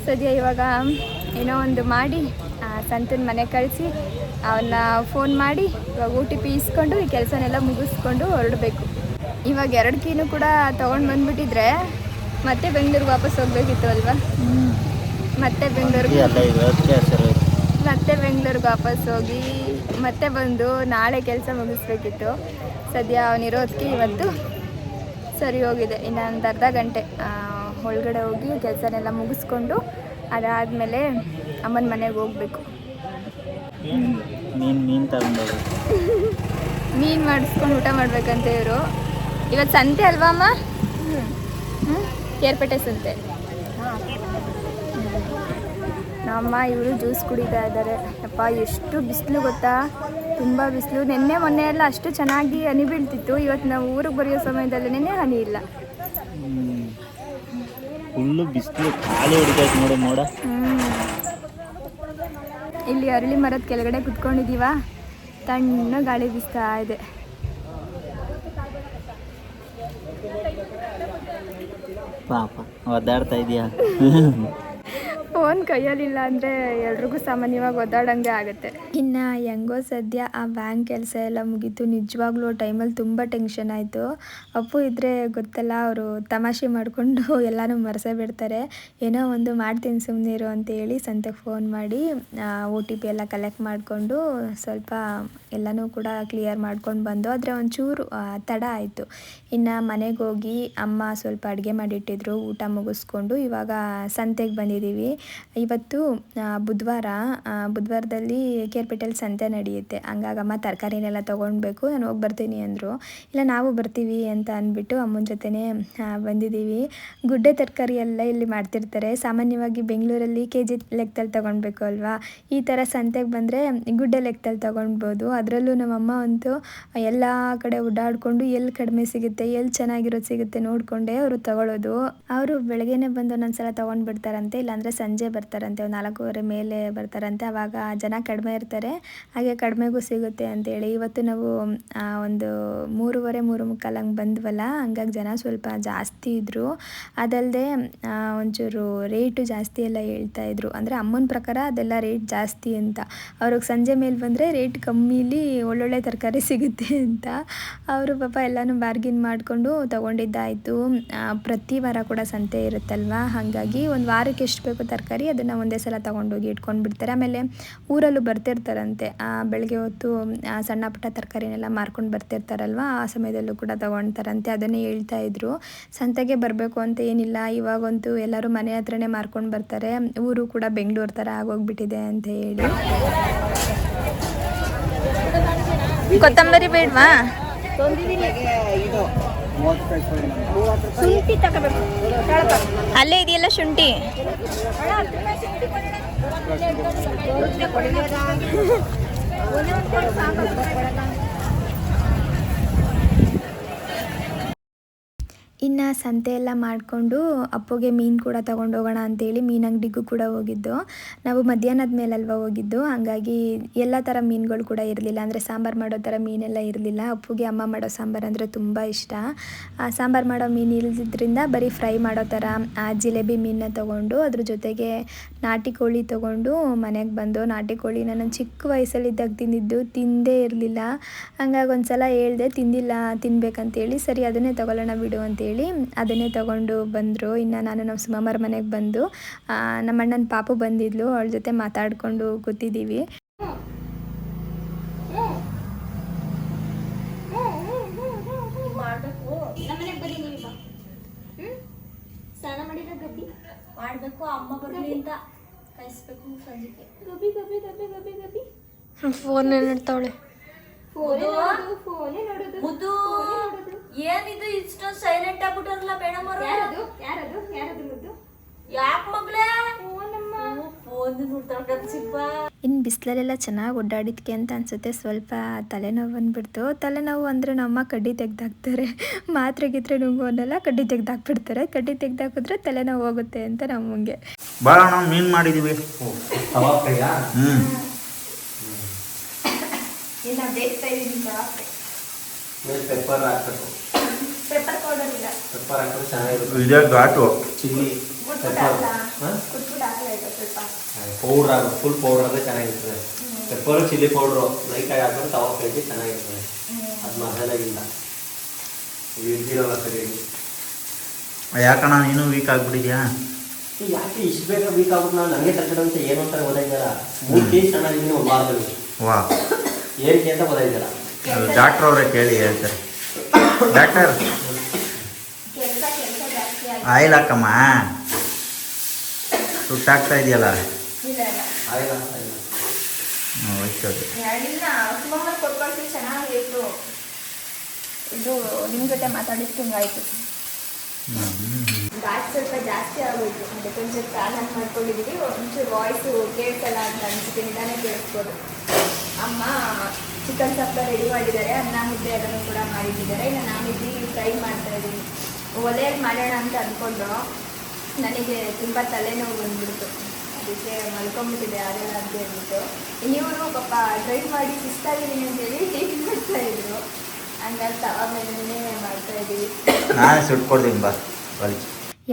ಸದ್ಯ ಇವಾಗ ಏನೋ ಒಂದು ಮಾಡಿ ಸಂತನ ಮನೆ ಕಳಿಸಿ ಅವನ್ನ ಫೋನ್ ಮಾಡಿ ಇವಾಗ ಓ ಟಿ ಪಿ ಇಸ್ಕೊಂಡು ಈ ಕೆಲಸನೆಲ್ಲ ಮುಗಿಸ್ಕೊಂಡು ಹೊರಡಬೇಕು. ಇವಾಗ ಎರಡು ಕೀನು ಕೂಡ ತೊಗೊಂಡು ಬಂದ್ಬಿಟ್ಟಿದ್ರೆ ಮತ್ತೆ ಬೆಂಗಳೂರಿಗೆ ವಾಪಸ್ ಹೋಗ್ಬೇಕಿತ್ತು ಅಲ್ವಾ? ಮತ್ತೆ ಬೆಂಗಳೂರಿಗೆ ಮತ್ತೆ ಬೆಂಗಳೂರಿಗೆ ವಾಪಸ್ ಹೋಗಿ ಮತ್ತೆ ಬಂದು ನಾಳೆ ಕೆಲಸ ಮುಗಿಸ್ಬೇಕಿತ್ತು. ಸದ್ಯ ಅವನಿರೋದಕ್ಕೆ ಇವತ್ತು ಸರಿ ಹೋಗಿದೆ ಇನ್ನೊಂದು ಅರ್ಧ ಗಂಟೆ. ಒಳಗಡೆ ಹೋಗಿ ಕೆಲಸನೆಲ್ಲ ಮುಗಿಸ್ಕೊಂಡು ಅದಾದಮೇಲೆ ಅಮ್ಮನ ಮನೆಗೆ ಹೋಗಬೇಕು. ಮೀನು ಮೀನು ತಗೊಂಡೋಗಿ. ಮೀನು ಮಾಡಿಸ್ಕೊಂಡು ಊಟ ಮಾಡ್ಬೇಕಂತ ಇವರು. ಇವತ್ತು ಸಂತೆ ಅಲ್ವಾ ಅಮ್ಮ? ಹ್ಞೂ ಕೇರ್ಪೇಟೆ ಸಂತೆ. ನಮ್ಮ ಇವರು ಜ್ಯೂಸ್ ಕುಡಿತಾ ಇದ್ದಾರೆ ಅಪ್ಪ ಎಷ್ಟು ಬಿಸಿಲು ಗೊತ್ತಾ? ತುಂಬ ಬಿಸಿಲು. ನಿನ್ನೆ ಮೊನ್ನೆ ಎಲ್ಲ ಅಷ್ಟು ಚೆನ್ನಾಗಿ ಹನಿ ಬೀಳ್ತಿತ್ತು. ಇವತ್ತು ನಾವು ಊರಿಗೆ ಬರೆಯೋ ಸಮಯದಲ್ಲಿ ನಿನ್ನೆ ಹನಿ ಇಲ್ಲ. ಫುಲ್ಲು ಬಿಸಿಲು ಖಾಲಿ ಹೊಡಿತೈತೆ ನೋಡು ಮೋಡ. ಇಲ್ಲಿ ಅರಳಿ ಮರದ ಕೆಳಗಡೆ ಕುತ್ಕೊಂಡಿದ್ದೀವ ತಣ್ಣ ಗಾಳಿ ಬೀಸ್ತಾ ಇದೆ. ಪಾಪ ಒದ್ದಾಡ್ತಾ ಇದೆಯಾ? ಫೋನ್ ಕೈಯಲ್ಲಿಲ್ಲ ಅಂದರೆ ಎಲ್ರಿಗೂ ಸಾಮಾನ್ಯವಾಗಿ ಒದ್ದಾಡಂಗೆ ಆಗುತ್ತೆ. ಇನ್ನು ಹೆಂಗೋ ಸದ್ಯ ಆ ಬ್ಯಾಂಕ್ ಕೆಲಸ ಎಲ್ಲ ಮುಗೀತು. ನಿಜವಾಗ್ಲೂ ಟೈಮಲ್ಲಿ ತುಂಬ ಟೆನ್ಷನ್ ಆಯಿತು. ಅಪ್ಪು ಇದ್ದರೆ ಗೊತ್ತಲ್ಲ, ಅವರು ತಮಾಷೆ ಮಾಡಿಕೊಂಡು ಎಲ್ಲನೂ ಮರೆಸೇ ಬಿಡ್ತಾರೆ. ಏನೋ ಒಂದು ಮಾಡ್ತೀನಿ ಸುಮ್ಮನಿರು ಅಂತ ಹೇಳಿ ಸಂತೆಗೆ ಫೋನ್ ಮಾಡಿ ಒ ಟಿ ಪಿ ಎಲ್ಲ ಕಲೆಕ್ಟ್ ಮಾಡಿಕೊಂಡು ಸ್ವಲ್ಪ ಎಲ್ಲನೂ ಕೂಡ ಕ್ಲಿಯರ್ ಮಾಡ್ಕೊಂಡು ಬಂದು ಆದರೆ ಒಂಚೂರು ತಡ ಆಯಿತು. ಇನ್ನು ಮನೆಗೆ ಹೋಗಿ ಅಮ್ಮ ಸ್ವಲ್ಪ ಅಡುಗೆ ಮಾಡಿಟ್ಟಿದ್ರು, ಊಟ ಮುಗಿಸ್ಕೊಂಡು ಇವಾಗ ಸಂತೆಗೆ ಬಂದಿದ್ದೀವಿ. ಇವತ್ತು ಬುಧವಾರ ಬುಧವಾರ ಕೆ ಆರ್ ಸಂತೆ ನಡೆಯುತ್ತೆ. ಹಂಗಾಗಮ್ಮ ತರಕಾರಿನೆಲ್ಲ ತೊಗೊಳ್ಬೇಕು ನಾನು ಹೋಗಿ ಬರ್ತೀನಿ ಅಂದರು. ಇಲ್ಲ, ನಾವು ಬರ್ತೀವಿ ಅಂತ ಅಂದ್ಬಿಟ್ಟು ಅಮ್ಮನ ಜೊತೆನೇ ಬಂದಿದ್ದೀವಿ. ಗುಡ್ಡೆ ತರಕಾರಿ ಎಲ್ಲ ಇಲ್ಲಿ ಮಾಡ್ತಿರ್ತಾರೆ. ಸಾಮಾನ್ಯವಾಗಿ ಬೆಂಗಳೂರಲ್ಲಿ ಕೆ ಜಿ ಲೆಕ್ಕದಲ್ಲಿ ತೊಗೊಳ್ಬೇಕು ಅಲ್ವಾ? ಈ ಥರ ಸಂತೆಗೆ ಬಂದರೆ ಗುಡ್ಡೆ ಲೆಕ್ಕದಲ್ಲಿ ತೊಗೊಳ್ಬೋದು ಅದರಲ್ಲೂ ನಮ್ಮಮ್ಮ ಅಂತೂ ಎಲ್ಲ ಕಡೆ ಓಡಾಡಿಕೊಂಡು ಎಲ್ಲಿ ಕಡಿಮೆ ಸಿಗುತ್ತೆ ಎಲ್ಲಿ ಚೆನ್ನಾಗಿರೋದು ಸಿಗುತ್ತೆ ನೋಡಿಕೊಂಡೇ ಅವರು ತಗೊಳ್ಳೋದು ಅವರು ಬೆಳಗ್ಗೆನೇ ಬಂದು ಒಂದೊಂದ್ಸಲ ತೊಗೊಂಡು ಬಿಡ್ತಾರಂತೆ, ಇಲ್ಲಾಂದರೆ ಸಂಜೆ ಬರ್ತಾರಂತೆ, ಒಂದು ನಾಲ್ಕೂವರೆ ಮೇಲೆ ಬರ್ತಾರಂತೆ ಆವಾಗ ಜನ ಕಡಿಮೆ ಇರ್ತಾರೆ. ಹಾಗೆ ಕಡಿಮೆಗೂ ಸಿಗುತ್ತೆ ಅಂತೇಳಿ. ಇವತ್ತು ನಾವು ಒಂದು ಮೂರುವರೆ ಮೂರು ಮುಕ್ಕಾಲು ಹಂಗೆ ಬಂದ್ವಲ್ಲ, ಹಂಗಾಗಿ ಜನ ಸ್ವಲ್ಪ ಜಾಸ್ತಿ ಇದ್ದರು ಅದಲ್ಲದೆ ಒಂಚೂರು ರೇಟು ಜಾಸ್ತಿ ಎಲ್ಲ ಹೇಳ್ತಾ ಇದ್ರು. ಅಂದರೆ ಅಮ್ಮನ ಪ್ರಕಾರ ಅದೆಲ್ಲ ರೇಟ್ ಜಾಸ್ತಿ ಅಂತ. ಅವ್ರಿಗೆ ಸಂಜೆ ಮೇಲೆ ಬಂದರೆ ರೇಟ್ ಕಮ್ಮಿಲಿ ಒಳ್ಳೊಳ್ಳೆ ತರಕಾರಿ ಸಿಗುತ್ತೆ ಅಂತ. ಅವರು ಪಾಪ ಎಲ್ಲನೂ ಬಾರ್ಗಿನ್ ಮಾಡಿಕೊಂಡು ತೊಗೊಂಡಿದ್ದಾಯಿತು. ಪ್ರತಿ ವಾರ ಕೂಡ ಸಂತೆ ಇರುತ್ತಲ್ವಾ? ಹಾಗಾಗಿ ಒಂದು ವಾರಕ್ಕೆ ಎಷ್ಟು ಬೇಕು ತರಕಾರಿ ಅದನ್ನು ಒಂದೇ ಸಲ ತಗೊಂಡೋಗಿ ಇಟ್ಕೊಂಡು ಬಿಡ್ತಾರೆ. ಆಮೇಲೆ ಊರಲ್ಲೂ ಬರ್ತಿರ್ತಾರಂತೆ. ಬೆಳಗ್ಗೆ ಹೊತ್ತು ಸಣ್ಣ ಪುಟ್ಟ ತರಕಾರಿನೆಲ್ಲ ಮಾರ್ಕೊಂಡು ಬರ್ತಿರ್ತಾರಲ್ವ? ಆ ಸಮಯದಲ್ಲೂ ಕೂಡ ತೊಗೊಳ್ತಾರಂತೆ ಅದನ್ನೇ ಹೇಳ್ತಾ ಇದ್ರು. ಸಂತೆಗೆ ಬರಬೇಕು ಅಂತ ಏನಿಲ್ಲ. ಇವಾಗಂತೂ ಎಲ್ಲರೂ ಮನೆ ಹತ್ರನೇ ಮಾರ್ಕೊಂಡು ಬರ್ತಾರೆ. ಊರು ಕೂಡ ಬೆಂಗಳೂರು ಥರ ಆಗೋಗ್ಬಿಟ್ಟಿದೆ ಅಂತ ಹೇಳಿ. ಕೊತ್ತಂಬರಿ ಬೇಡವಾ? ಶುಂಠಿ ತಗೋಬೇಕು. ಅಲ್ಲೇ ಇದೆಯಲ್ಲ ಶುಂಠಿ? ಇನ್ನು ಸಂತೆ ಎಲ್ಲ ಮಾಡಿಕೊಂಡು ಅಪ್ಪಗೆ ಮೀನು ಕೂಡ ತೊಗೊಂಡು ಹೋಗೋಣ ಅಂತೇಳಿ ಮೀನು ಅಂಗಡಿಗೂ ಕೂಡ ಹೋಗಿದ್ದು. ನಾವು ಮಧ್ಯಾಹ್ನದ ಮೇಲಲ್ವ ಹೋಗಿದ್ದು. ಹಾಗಾಗಿ ಎಲ್ಲ ಥರ ಮೀನುಗಳು ಕೂಡ ಇರಲಿಲ್ಲ. ಅಂದರೆ ಸಾಂಬಾರು ಮಾಡೋ ಥರ ಮೀನೆಲ್ಲ ಇರಲಿಲ್ಲ. ಅಪ್ಪುಗೆ ಅಮ್ಮ ಮಾಡೋ ಸಾಂಬಾರು ಅಂದರೆ ತುಂಬ ಇಷ್ಟ. ಸಾಂಬಾರು ಮಾಡೋ ಮೀನು ಇಲ್ಲದಿದ್ದರಿಂದ ಬರೀ ಫ್ರೈ ಮಾಡೋ ಥರ ಆ, ಜಿಲೇಬಿ ಮೀನನ್ನ ತೊಗೊಂಡು ಅದ್ರ ಜೊತೆಗೆ ನಾಟಿ ಕೋಳಿ ತೊಗೊಂಡು ಮನೆಗೆ ಬಂದು ನಾಟಿ ಕೋಳಿ ನಾನು ಚಿಕ್ಕ ವಯಸ್ಸಲ್ಲಿದ್ದಾಗ ತಿಂದಿದ್ದು ತಿಂದೇ ಇರಲಿಲ್ಲ. ಹಂಗಾಗಿ ಒಂದು ಸಲ ಹೇಳಿದೆ, ತಿಂದಿಲ್ಲ, ತಿನ್ಬೇಕಂತೇಳಿ ಸರಿ ಅದನ್ನೇ ತಗೊಳ್ಳೋಣ ಬಿಡು ಅಂತೇಳಿ ಅದನ್ನೇ ತಗೊಂಡು ಬಂದರು. ಇನ್ನು ನಾನು ನಮ್ಮ ಸುಮಮ್ಮರ ಮನೆಗೆ ಬಂದು ನಮ್ಮ ಅಣ್ಣನ ಪಾಪು ಬಂದಿದ್ಲು. ಅವಳ ಜೊತೆ ಮಾತಾಡಿಕೊಂಡು ಕೂತಿದ್ದೀವಿ ಮಾಡಬೇಕು. ಮಾಡಬೇಕು. ಅಮ್ಮ ಕಾಯಿಸ್ಬೇಕು ಸಂಜೆಗೆ. ಫೋನ್ ನೋಡ್ತಾವಳೆ ಫೋನೇ? ನೋಡೋದು ಫೋನೇ ನೋಡೋದು ಮುದ್ದು? ಏನಿದು ಇಷ್ಟೊಂದು ಸೈಲೆಂಟ್ ಆಗ್ಬಿಟ್ಟಾರಲ್ಲ ಮೇಡಮ್ ಅವರು ಯಾರದು? ಯಾರದು? ಯಾರದು ಮುದ್ದು? ಯಾಕೆ ಮಗಳೇ? ಫೋನಮ್ಮ ಫೋನ್ ನೋಡ್ತಾಳ ಸಿಪ್ಪ ಇನ್ನು ಬಿಸಿಲಲ್ಲೆಲ್ಲ ಚೆನ್ನಾಗಿ ಓಡಾಡಿದ್ಕೆ ಅಂತ ಅನ್ಸುತ್ತೆ. ಸ್ವಲ್ಪ ತಲೆನೋವು ಬಂದ್ಬಿಡ್ತು. ತಲೆನೋವು ಅಂದರೆ ನಮ್ಮ ಕಡ್ಡಿ ತೆಗ್ದಾಕ್ತಾರೆ. ಮಾತ್ರೆ ಗಿತ್ರೆ ನುಂಗು ಅನ್ನೆಲ್ಲ ಕಡ್ಡಿ ತೆಗ್ದಾಕ್ಬಿಡ್ತಾರೆ. ಕಡ್ಡಿ ತೆಗ್ದಾಕಿದ್ರೆ ತಲೆನೋವು ಹೋಗುತ್ತೆ ಅಂತ ನಮಗೆ. ಭಾಳ ನಾವು ಮೀನು ಮಾಡಿದ್ದೀವಿ ಪೆಪ್ಪರ್ ಹಾಕ್ಬೇಕು. ಪೆಪ್ಪರ್ ಪೌಡರ್ ಇಲ್ಲ. ಪೆಪ್ಪರ್ ಹಾಕಿದ್ರೆ ಚೆನ್ನಾಗಿರುತ್ತೆ. ಇದೇ ಘಾಟು. ಚಿಲ್ಲಿ ಪೆಪ್ಪರ್ ಪೌಡ್ರ್ ಹಾಕಬೇಕು ಫುಲ್ ಪೌಡ್ರ್ ಆದರೆ ಚೆನ್ನಾಗಿರ್ತದೆ. ಪೆಪ್ಪರು ಚಿಲ್ಲಿ ಪೌಡ್ರು ಲೈಟಾಗಿ ಹಾಕಿದ್ರೆ ತವಾ ಫ್ರೈಗೆ ಚೆನ್ನಾಗಿರ್ತದೆ. ಅದು ಮಸಾಲಾಗಿಲ್ಲ ಇದು ಇದ್ದಿರಲ್ಲ ಸರಿಯಾಗಿ ಯಾಕಣ್ಣ ನೀನು ವೀಕ್ ಆಗ್ಬಿಟ್ಟಿದ್ಯಾ? ಯಾಕೆ ಇಷ್ಟು ಬೇಗ ವೀಕ್ ಆಗ್ಬಿಟ್ಟು ನಾನು ನನಗೆ ತಕ್ಕದಂತ ಅಂತ ಏನು ಅಂತ ಗೊತ್ತಾಯ್ತಲ್ಲ ಮೂರು ಕೆ ಜಿ ಚೆನ್ನಾಗಿದ್ದೀನಿ ಒಂದು ವಾರದಲ್ಲಿ. ವಾ ಏನಕ್ಕೆ ಅಂತ ಗೊತ್ತಾಯ್ತಲ್ಲ ಡಾಕ್ಟ್ರ್ ಅವರೇ ಕೇಳಿ ಹೇಳ್ತಾರೆ. ಡಾಕ್ಟರ್ ಕೆಲಸ ಕೆಲಸ ಜಾಸ್ತಿ ಆಗಿ ಆಯಿಲ್ ಹಾಕಮ್ಮ ಸುಟ್ಟಾಗ್ತಾ ಇದೆಯಲ್ಲ ಸುಮ್ಮನೆ ಕೊಟ್ಕೊಳ್ತೀವಿ ಚೆನ್ನಾಗಿತ್ತು. ಇದು ನಿಮ್ಮ ಜೊತೆ ಮಾತಾಡಿದ್ದು ಹಿಂಗಾಯ್ತು. ಗಾಟ್ ಸ್ವಲ್ಪ ಜಾಸ್ತಿ ಆಗೋಯ್ತು. ಅದಕ್ಕೆ ಒಂಚೂರು ಕಾಲ್ ಹಾಕಿ ಮಾಡ್ಕೊಂಡಿದ್ದೀವಿ ಒಂಚೂರು ವಾಯ್ಸು ಕೇಳ್ತಲ್ಲ ಅಂತ ಅನ್ಸುತ್ತೆ. ನಿಧಾನ ಕೇಳಿಸ್ಬೋದು. ಅಮ್ಮ ಚಿಕನ್ ಸಪ್ಪ ರೆಡಿ ಮಾಡಿದ್ದಾರೆ. ಅನ್ನ ಮುದ್ದೆ ಅದನ್ನು ಕೂಡ ಮಾಡಿಟ್ಟಿದ್ದಾರೆ ಇನ್ನು ಇಲ್ಲಿ ಟ್ರೈ ಮಾಡ್ತಾ ಇದ್ದೀನಿ ಒಲೆಯಲ್ಲಿ ಮಾಡೋಣ ಅಂತ ಅಂದ್ಕೊಂಡು ನನಗೆ ತುಂಬ ತಲೆನೋವು ಬಂದ್ಬಿಡ್ತು. ಅದಕ್ಕೆ ಮಲ್ಕೊಂಡ್ಬಿಟ್ಟಿದೆ ಅದೆಲ್ಲ ಅಂತ ಹೇಳ್ಬಿಟ್ಟು ಇನ್ನಿವರು ಪಾಪ ಡ್ರೈವ್ ಮಾಡಿ ಸುಸ್ತಾಗಿದ್ದೀನಿ ಅಂತೇಳಿ ಟೀಕ್ ಮಾಡ್ತಾ ಇದ್ರು. ಹಂಗಾಗಿ ತವ ಮಾಡ್ತಾ ಇದ್ದೀವಿ. ನಾನು ಸುಟ್ಕೊಡ್ತೀನಿ ಬಾ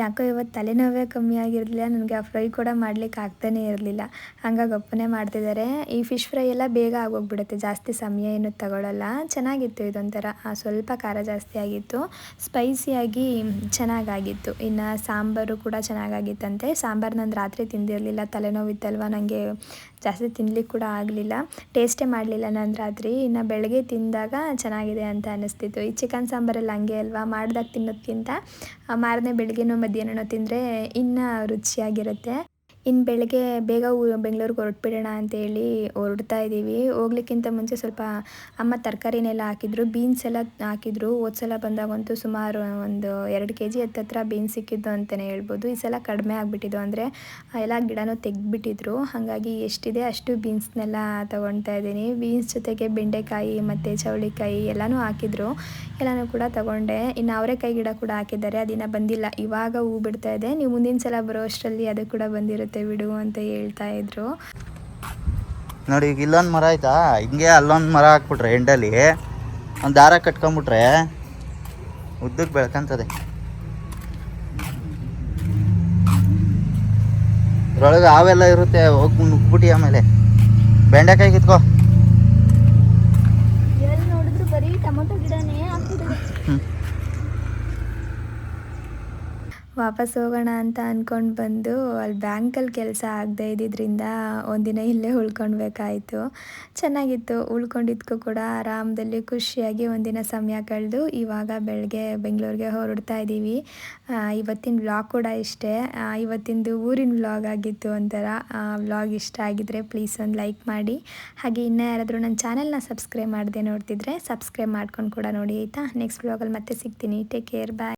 ಯಾಕೋ ಇವತ್ತು ತಲೆನೋವೇ ಕಮ್ಮಿ ಆಗಿರಲಿಲ್ಲ, ನನಗೆ ಆ ಫ್ರೈ ಕೂಡ ಮಾಡ್ಲಿಕ್ಕೆ ಆಗ್ತಾನೇ ಇರಲಿಲ್ಲ. ಹಂಗಾಗಿ ಅಪ್ಪನೇ ಮಾಡ್ತಿದ್ದಾರೆ. ಈ ಫಿಶ್ ಫ್ರೈ ಎಲ್ಲ ಬೇಗ ಆಗೋಗ್ಬಿಡುತ್ತೆ, ಜಾಸ್ತಿ ಸಮಯ ಏನು ತಗೊಳ್ಳಲ್ಲ ಚೆನ್ನಾಗಿತ್ತು ಇದೊಂಥರ. ಸ್ವಲ್ಪ ಖಾರ ಜಾಸ್ತಿ ಆಗಿತ್ತು. ಸ್ಪೈಸಿಯಾಗಿ ಚೆನ್ನಾಗಾಗಿತ್ತು. ಇನ್ನು ಸಾಂಬಾರು ಕೂಡ ಚೆನ್ನಾಗಾಗಿತ್ತಂತೆ. ಸಾಂಬಾರು ನಾನು ರಾತ್ರಿ ತಿಂದಿರಲಿಲ್ಲ, ತಲೆನೋವಿತ್ತಲ್ವ ನನಗೆ ಜಾಸ್ತಿ ತಿನ್ನಲಿಕ್ಕೆ ಕೂಡ ಆಗಲಿಲ್ಲ. ಟೇಸ್ಟೇ ಮಾಡಲಿಲ್ಲ ನಾನು ರಾತ್ರಿ. ಇನ್ನು ಬೆಳಗ್ಗೆ ತಿಂದಾಗ ಚೆನ್ನಾಗಿದೆ ಅಂತ ಅನ್ನಿಸ್ತಿತ್ತು ಈ ಚಿಕನ್ ಸಾಂಬಾರಲ್ಲಿ ಹಂಗೆ ಅಲ್ವಾ? ಮಾಡ್ದಾಗ ತಿನ್ನೋದಕ್ಕಿಂತ ಮಾರನೇ ಬೆಳಗ್ಗೆನೋ ಮಧ್ಯಾಹ್ನನೋ ತಿಂದರೆ ಇನ್ನೂ ರುಚಿಯಾಗಿರುತ್ತೆ. ಇನ್ನು ಬೆಳಗ್ಗೆ ಬೇಗ ಬೆಂಗಳೂರಿಗೆ ಹೊರಟ್ಬಿಡೋಣ ಅಂತೇಳಿ ಹೊರಡ್ತಾ ಇದ್ದೀವಿ ಹೋಗ್ಲಿಕ್ಕಿಂತ ಮುಂಚೆ ಸ್ವಲ್ಪ ಅಮ್ಮ ತರಕಾರಿನೆಲ್ಲ ಹಾಕಿದ್ರು. ಬೀನ್ಸ್ ಎಲ್ಲ ಹಾಕಿದ್ರು. ಹೋದ ಸಲ ಬಂದಾಗಂತೂ ಸುಮಾರು ಒಂದು ಎರಡು ಕೆ ಜಿ ಹತ್ತತ್ರ ಬೀನ್ಸ್ ಸಿಕ್ಕಿದ್ದು ಅಂತಲೇ ಹೇಳ್ಬೋದು. ಈ ಸಲ ಕಡಿಮೆ ಆಗಿಬಿಟ್ಟಿದ್ದು. ಅಂದರೆ ಎಲ್ಲ ಗಿಡನೂ ತೆಗ್ದುಬಿಟ್ಟಿದ್ರು. ಹಾಗಾಗಿ ಎಷ್ಟಿದೆ ಅಷ್ಟು ಬೀನ್ಸ್ನೆಲ್ಲ ತೊಗೊಳ್ತಾ ಇದ್ದೀನಿ. ಬೀನ್ಸ್ ಜೊತೆಗೆ ಬೆಂಡೆಕಾಯಿ ಮತ್ತು ಚೌಳಿಕಾಯಿ ಎಲ್ಲನೂ ಹಾಕಿದ್ರು. ಎಲ್ಲನೂ ಕೂಡ ತಗೊಂಡೆ. ಇನ್ನು ಅವರೆಕಾಯಿ ಗಿಡ ಕೂಡ ಹಾಕಿದ್ದಾರೆ. ಅದಿನ್ನೂ ಬಂದಿಲ್ಲ. ಇವಾಗ ಹೂ ಬಿಡ್ತಾ ಇದೆ. ನೀವು ಮುಂದಿನ ಸಲ ಬರೋ ಅಷ್ಟರಲ್ಲಿ ಅದು ಕೂಡ ಬಂದಿರುತ್ತೆ. ಬಿಡು ಅಂತ ಹೇಳ್ತಾ ಇದ್ರು. ನೋಡಿ, ಈಗ ಇಲ್ಲೊಂದು ಮರ ಆಯ್ತಾ? ಹಿಂಗೆ ಅಲ್ಲೊಂದು ಮರ ಹಾಕ್ಬಿಟ್ರೆ ಎಂಡಲ್ಲಿ ಒಂದು ದಾರ ಕಟ್ಕೊಂಡ್ಬಿಟ್ರೆ ಉದ್ದಕ್ಕೆ ಬೆಳ್ಕಂತದೆ. ಇದ್ರೊಳಗೆ ಹಾವೆಲ್ಲ ಇರುತ್ತೆ, ಹೋಗಿ ನುಗ್ಬಿಟ್ಟು ಆಮೇಲೆ. ಬೆಂಡೆಕಾಯಿ ಕಿತ್ಕೋ ಎಲ್ಲಿ ನೋಡಿದ್ರು ಬರೀ ಟೊಮೊಟೊ ಗಿಡನೇ ಹಾಕ್ಬಿಟ್ಟಿದೆ ವಾಪಸ್ ಹೋಗೋಣ ಅಂತ ಅಂದ್ಕೊಂಡು ಬಂದು ಅಲ್ಲಿ ಬ್ಯಾಂಕಲ್ಲಿ ಕೆಲಸ ಆಗದೆ ಇದ್ದಿದ್ದರಿಂದ ಒಂದಿನ ಇಲ್ಲೇ ಉಳ್ಕೊಳ್ಬೇಕಾಯಿತು. ಚೆನ್ನಾಗಿತ್ತು. ಉಳ್ಕೊಂಡಿದ್ದಕ್ಕೂ ಕೂಡ ಆರಾಮದಲ್ಲಿ ಖುಷಿಯಾಗಿ ಒಂದಿನ ಸಮಯ ಕಳೆದು ಇವಾಗ ಬೆಳಗ್ಗೆ ಬೆಂಗಳೂರಿಗೆ ಹೊರಡ್ತಾ ಇದ್ದೀವಿ. ಇವತ್ತಿನ ವ್ಲಾಗ್ ಕೂಡ ಇಷ್ಟೇ. ಇವತ್ತಿಂದು ಊರಿನ ವ್ಲಾಗ್ ಆಗಿತ್ತು ಒಂಥರ. ವ್ಲಾಗ್ ಇಷ್ಟ ಆಗಿದ್ರೆ ಪ್ಲೀಸ್ ಒಂದು ಲೈಕ್ ಮಾಡಿ. ಹಾಗೆ ಇನ್ನೂ ಯಾರಾದರೂ ನನ್ನ ಚಾನೆಲ್ನ ಸಬ್ಸ್ಕ್ರೈಬ್ ಮಾಡದೆ ನೋಡ್ತಿದ್ರೆ ಸಬ್ಸ್ಕ್ರೈಬ್ ಮಾಡ್ಕೊಂಡು ಕೂಡ ನೋಡಿ, ಆಯಿತಾ? ನೆಕ್ಸ್ಟ್ ವ್ಲಾಗಲ್ಲಿ ಮತ್ತೆ ಸಿಗ್ತೀನಿ. Take care. ಬಾಯ್.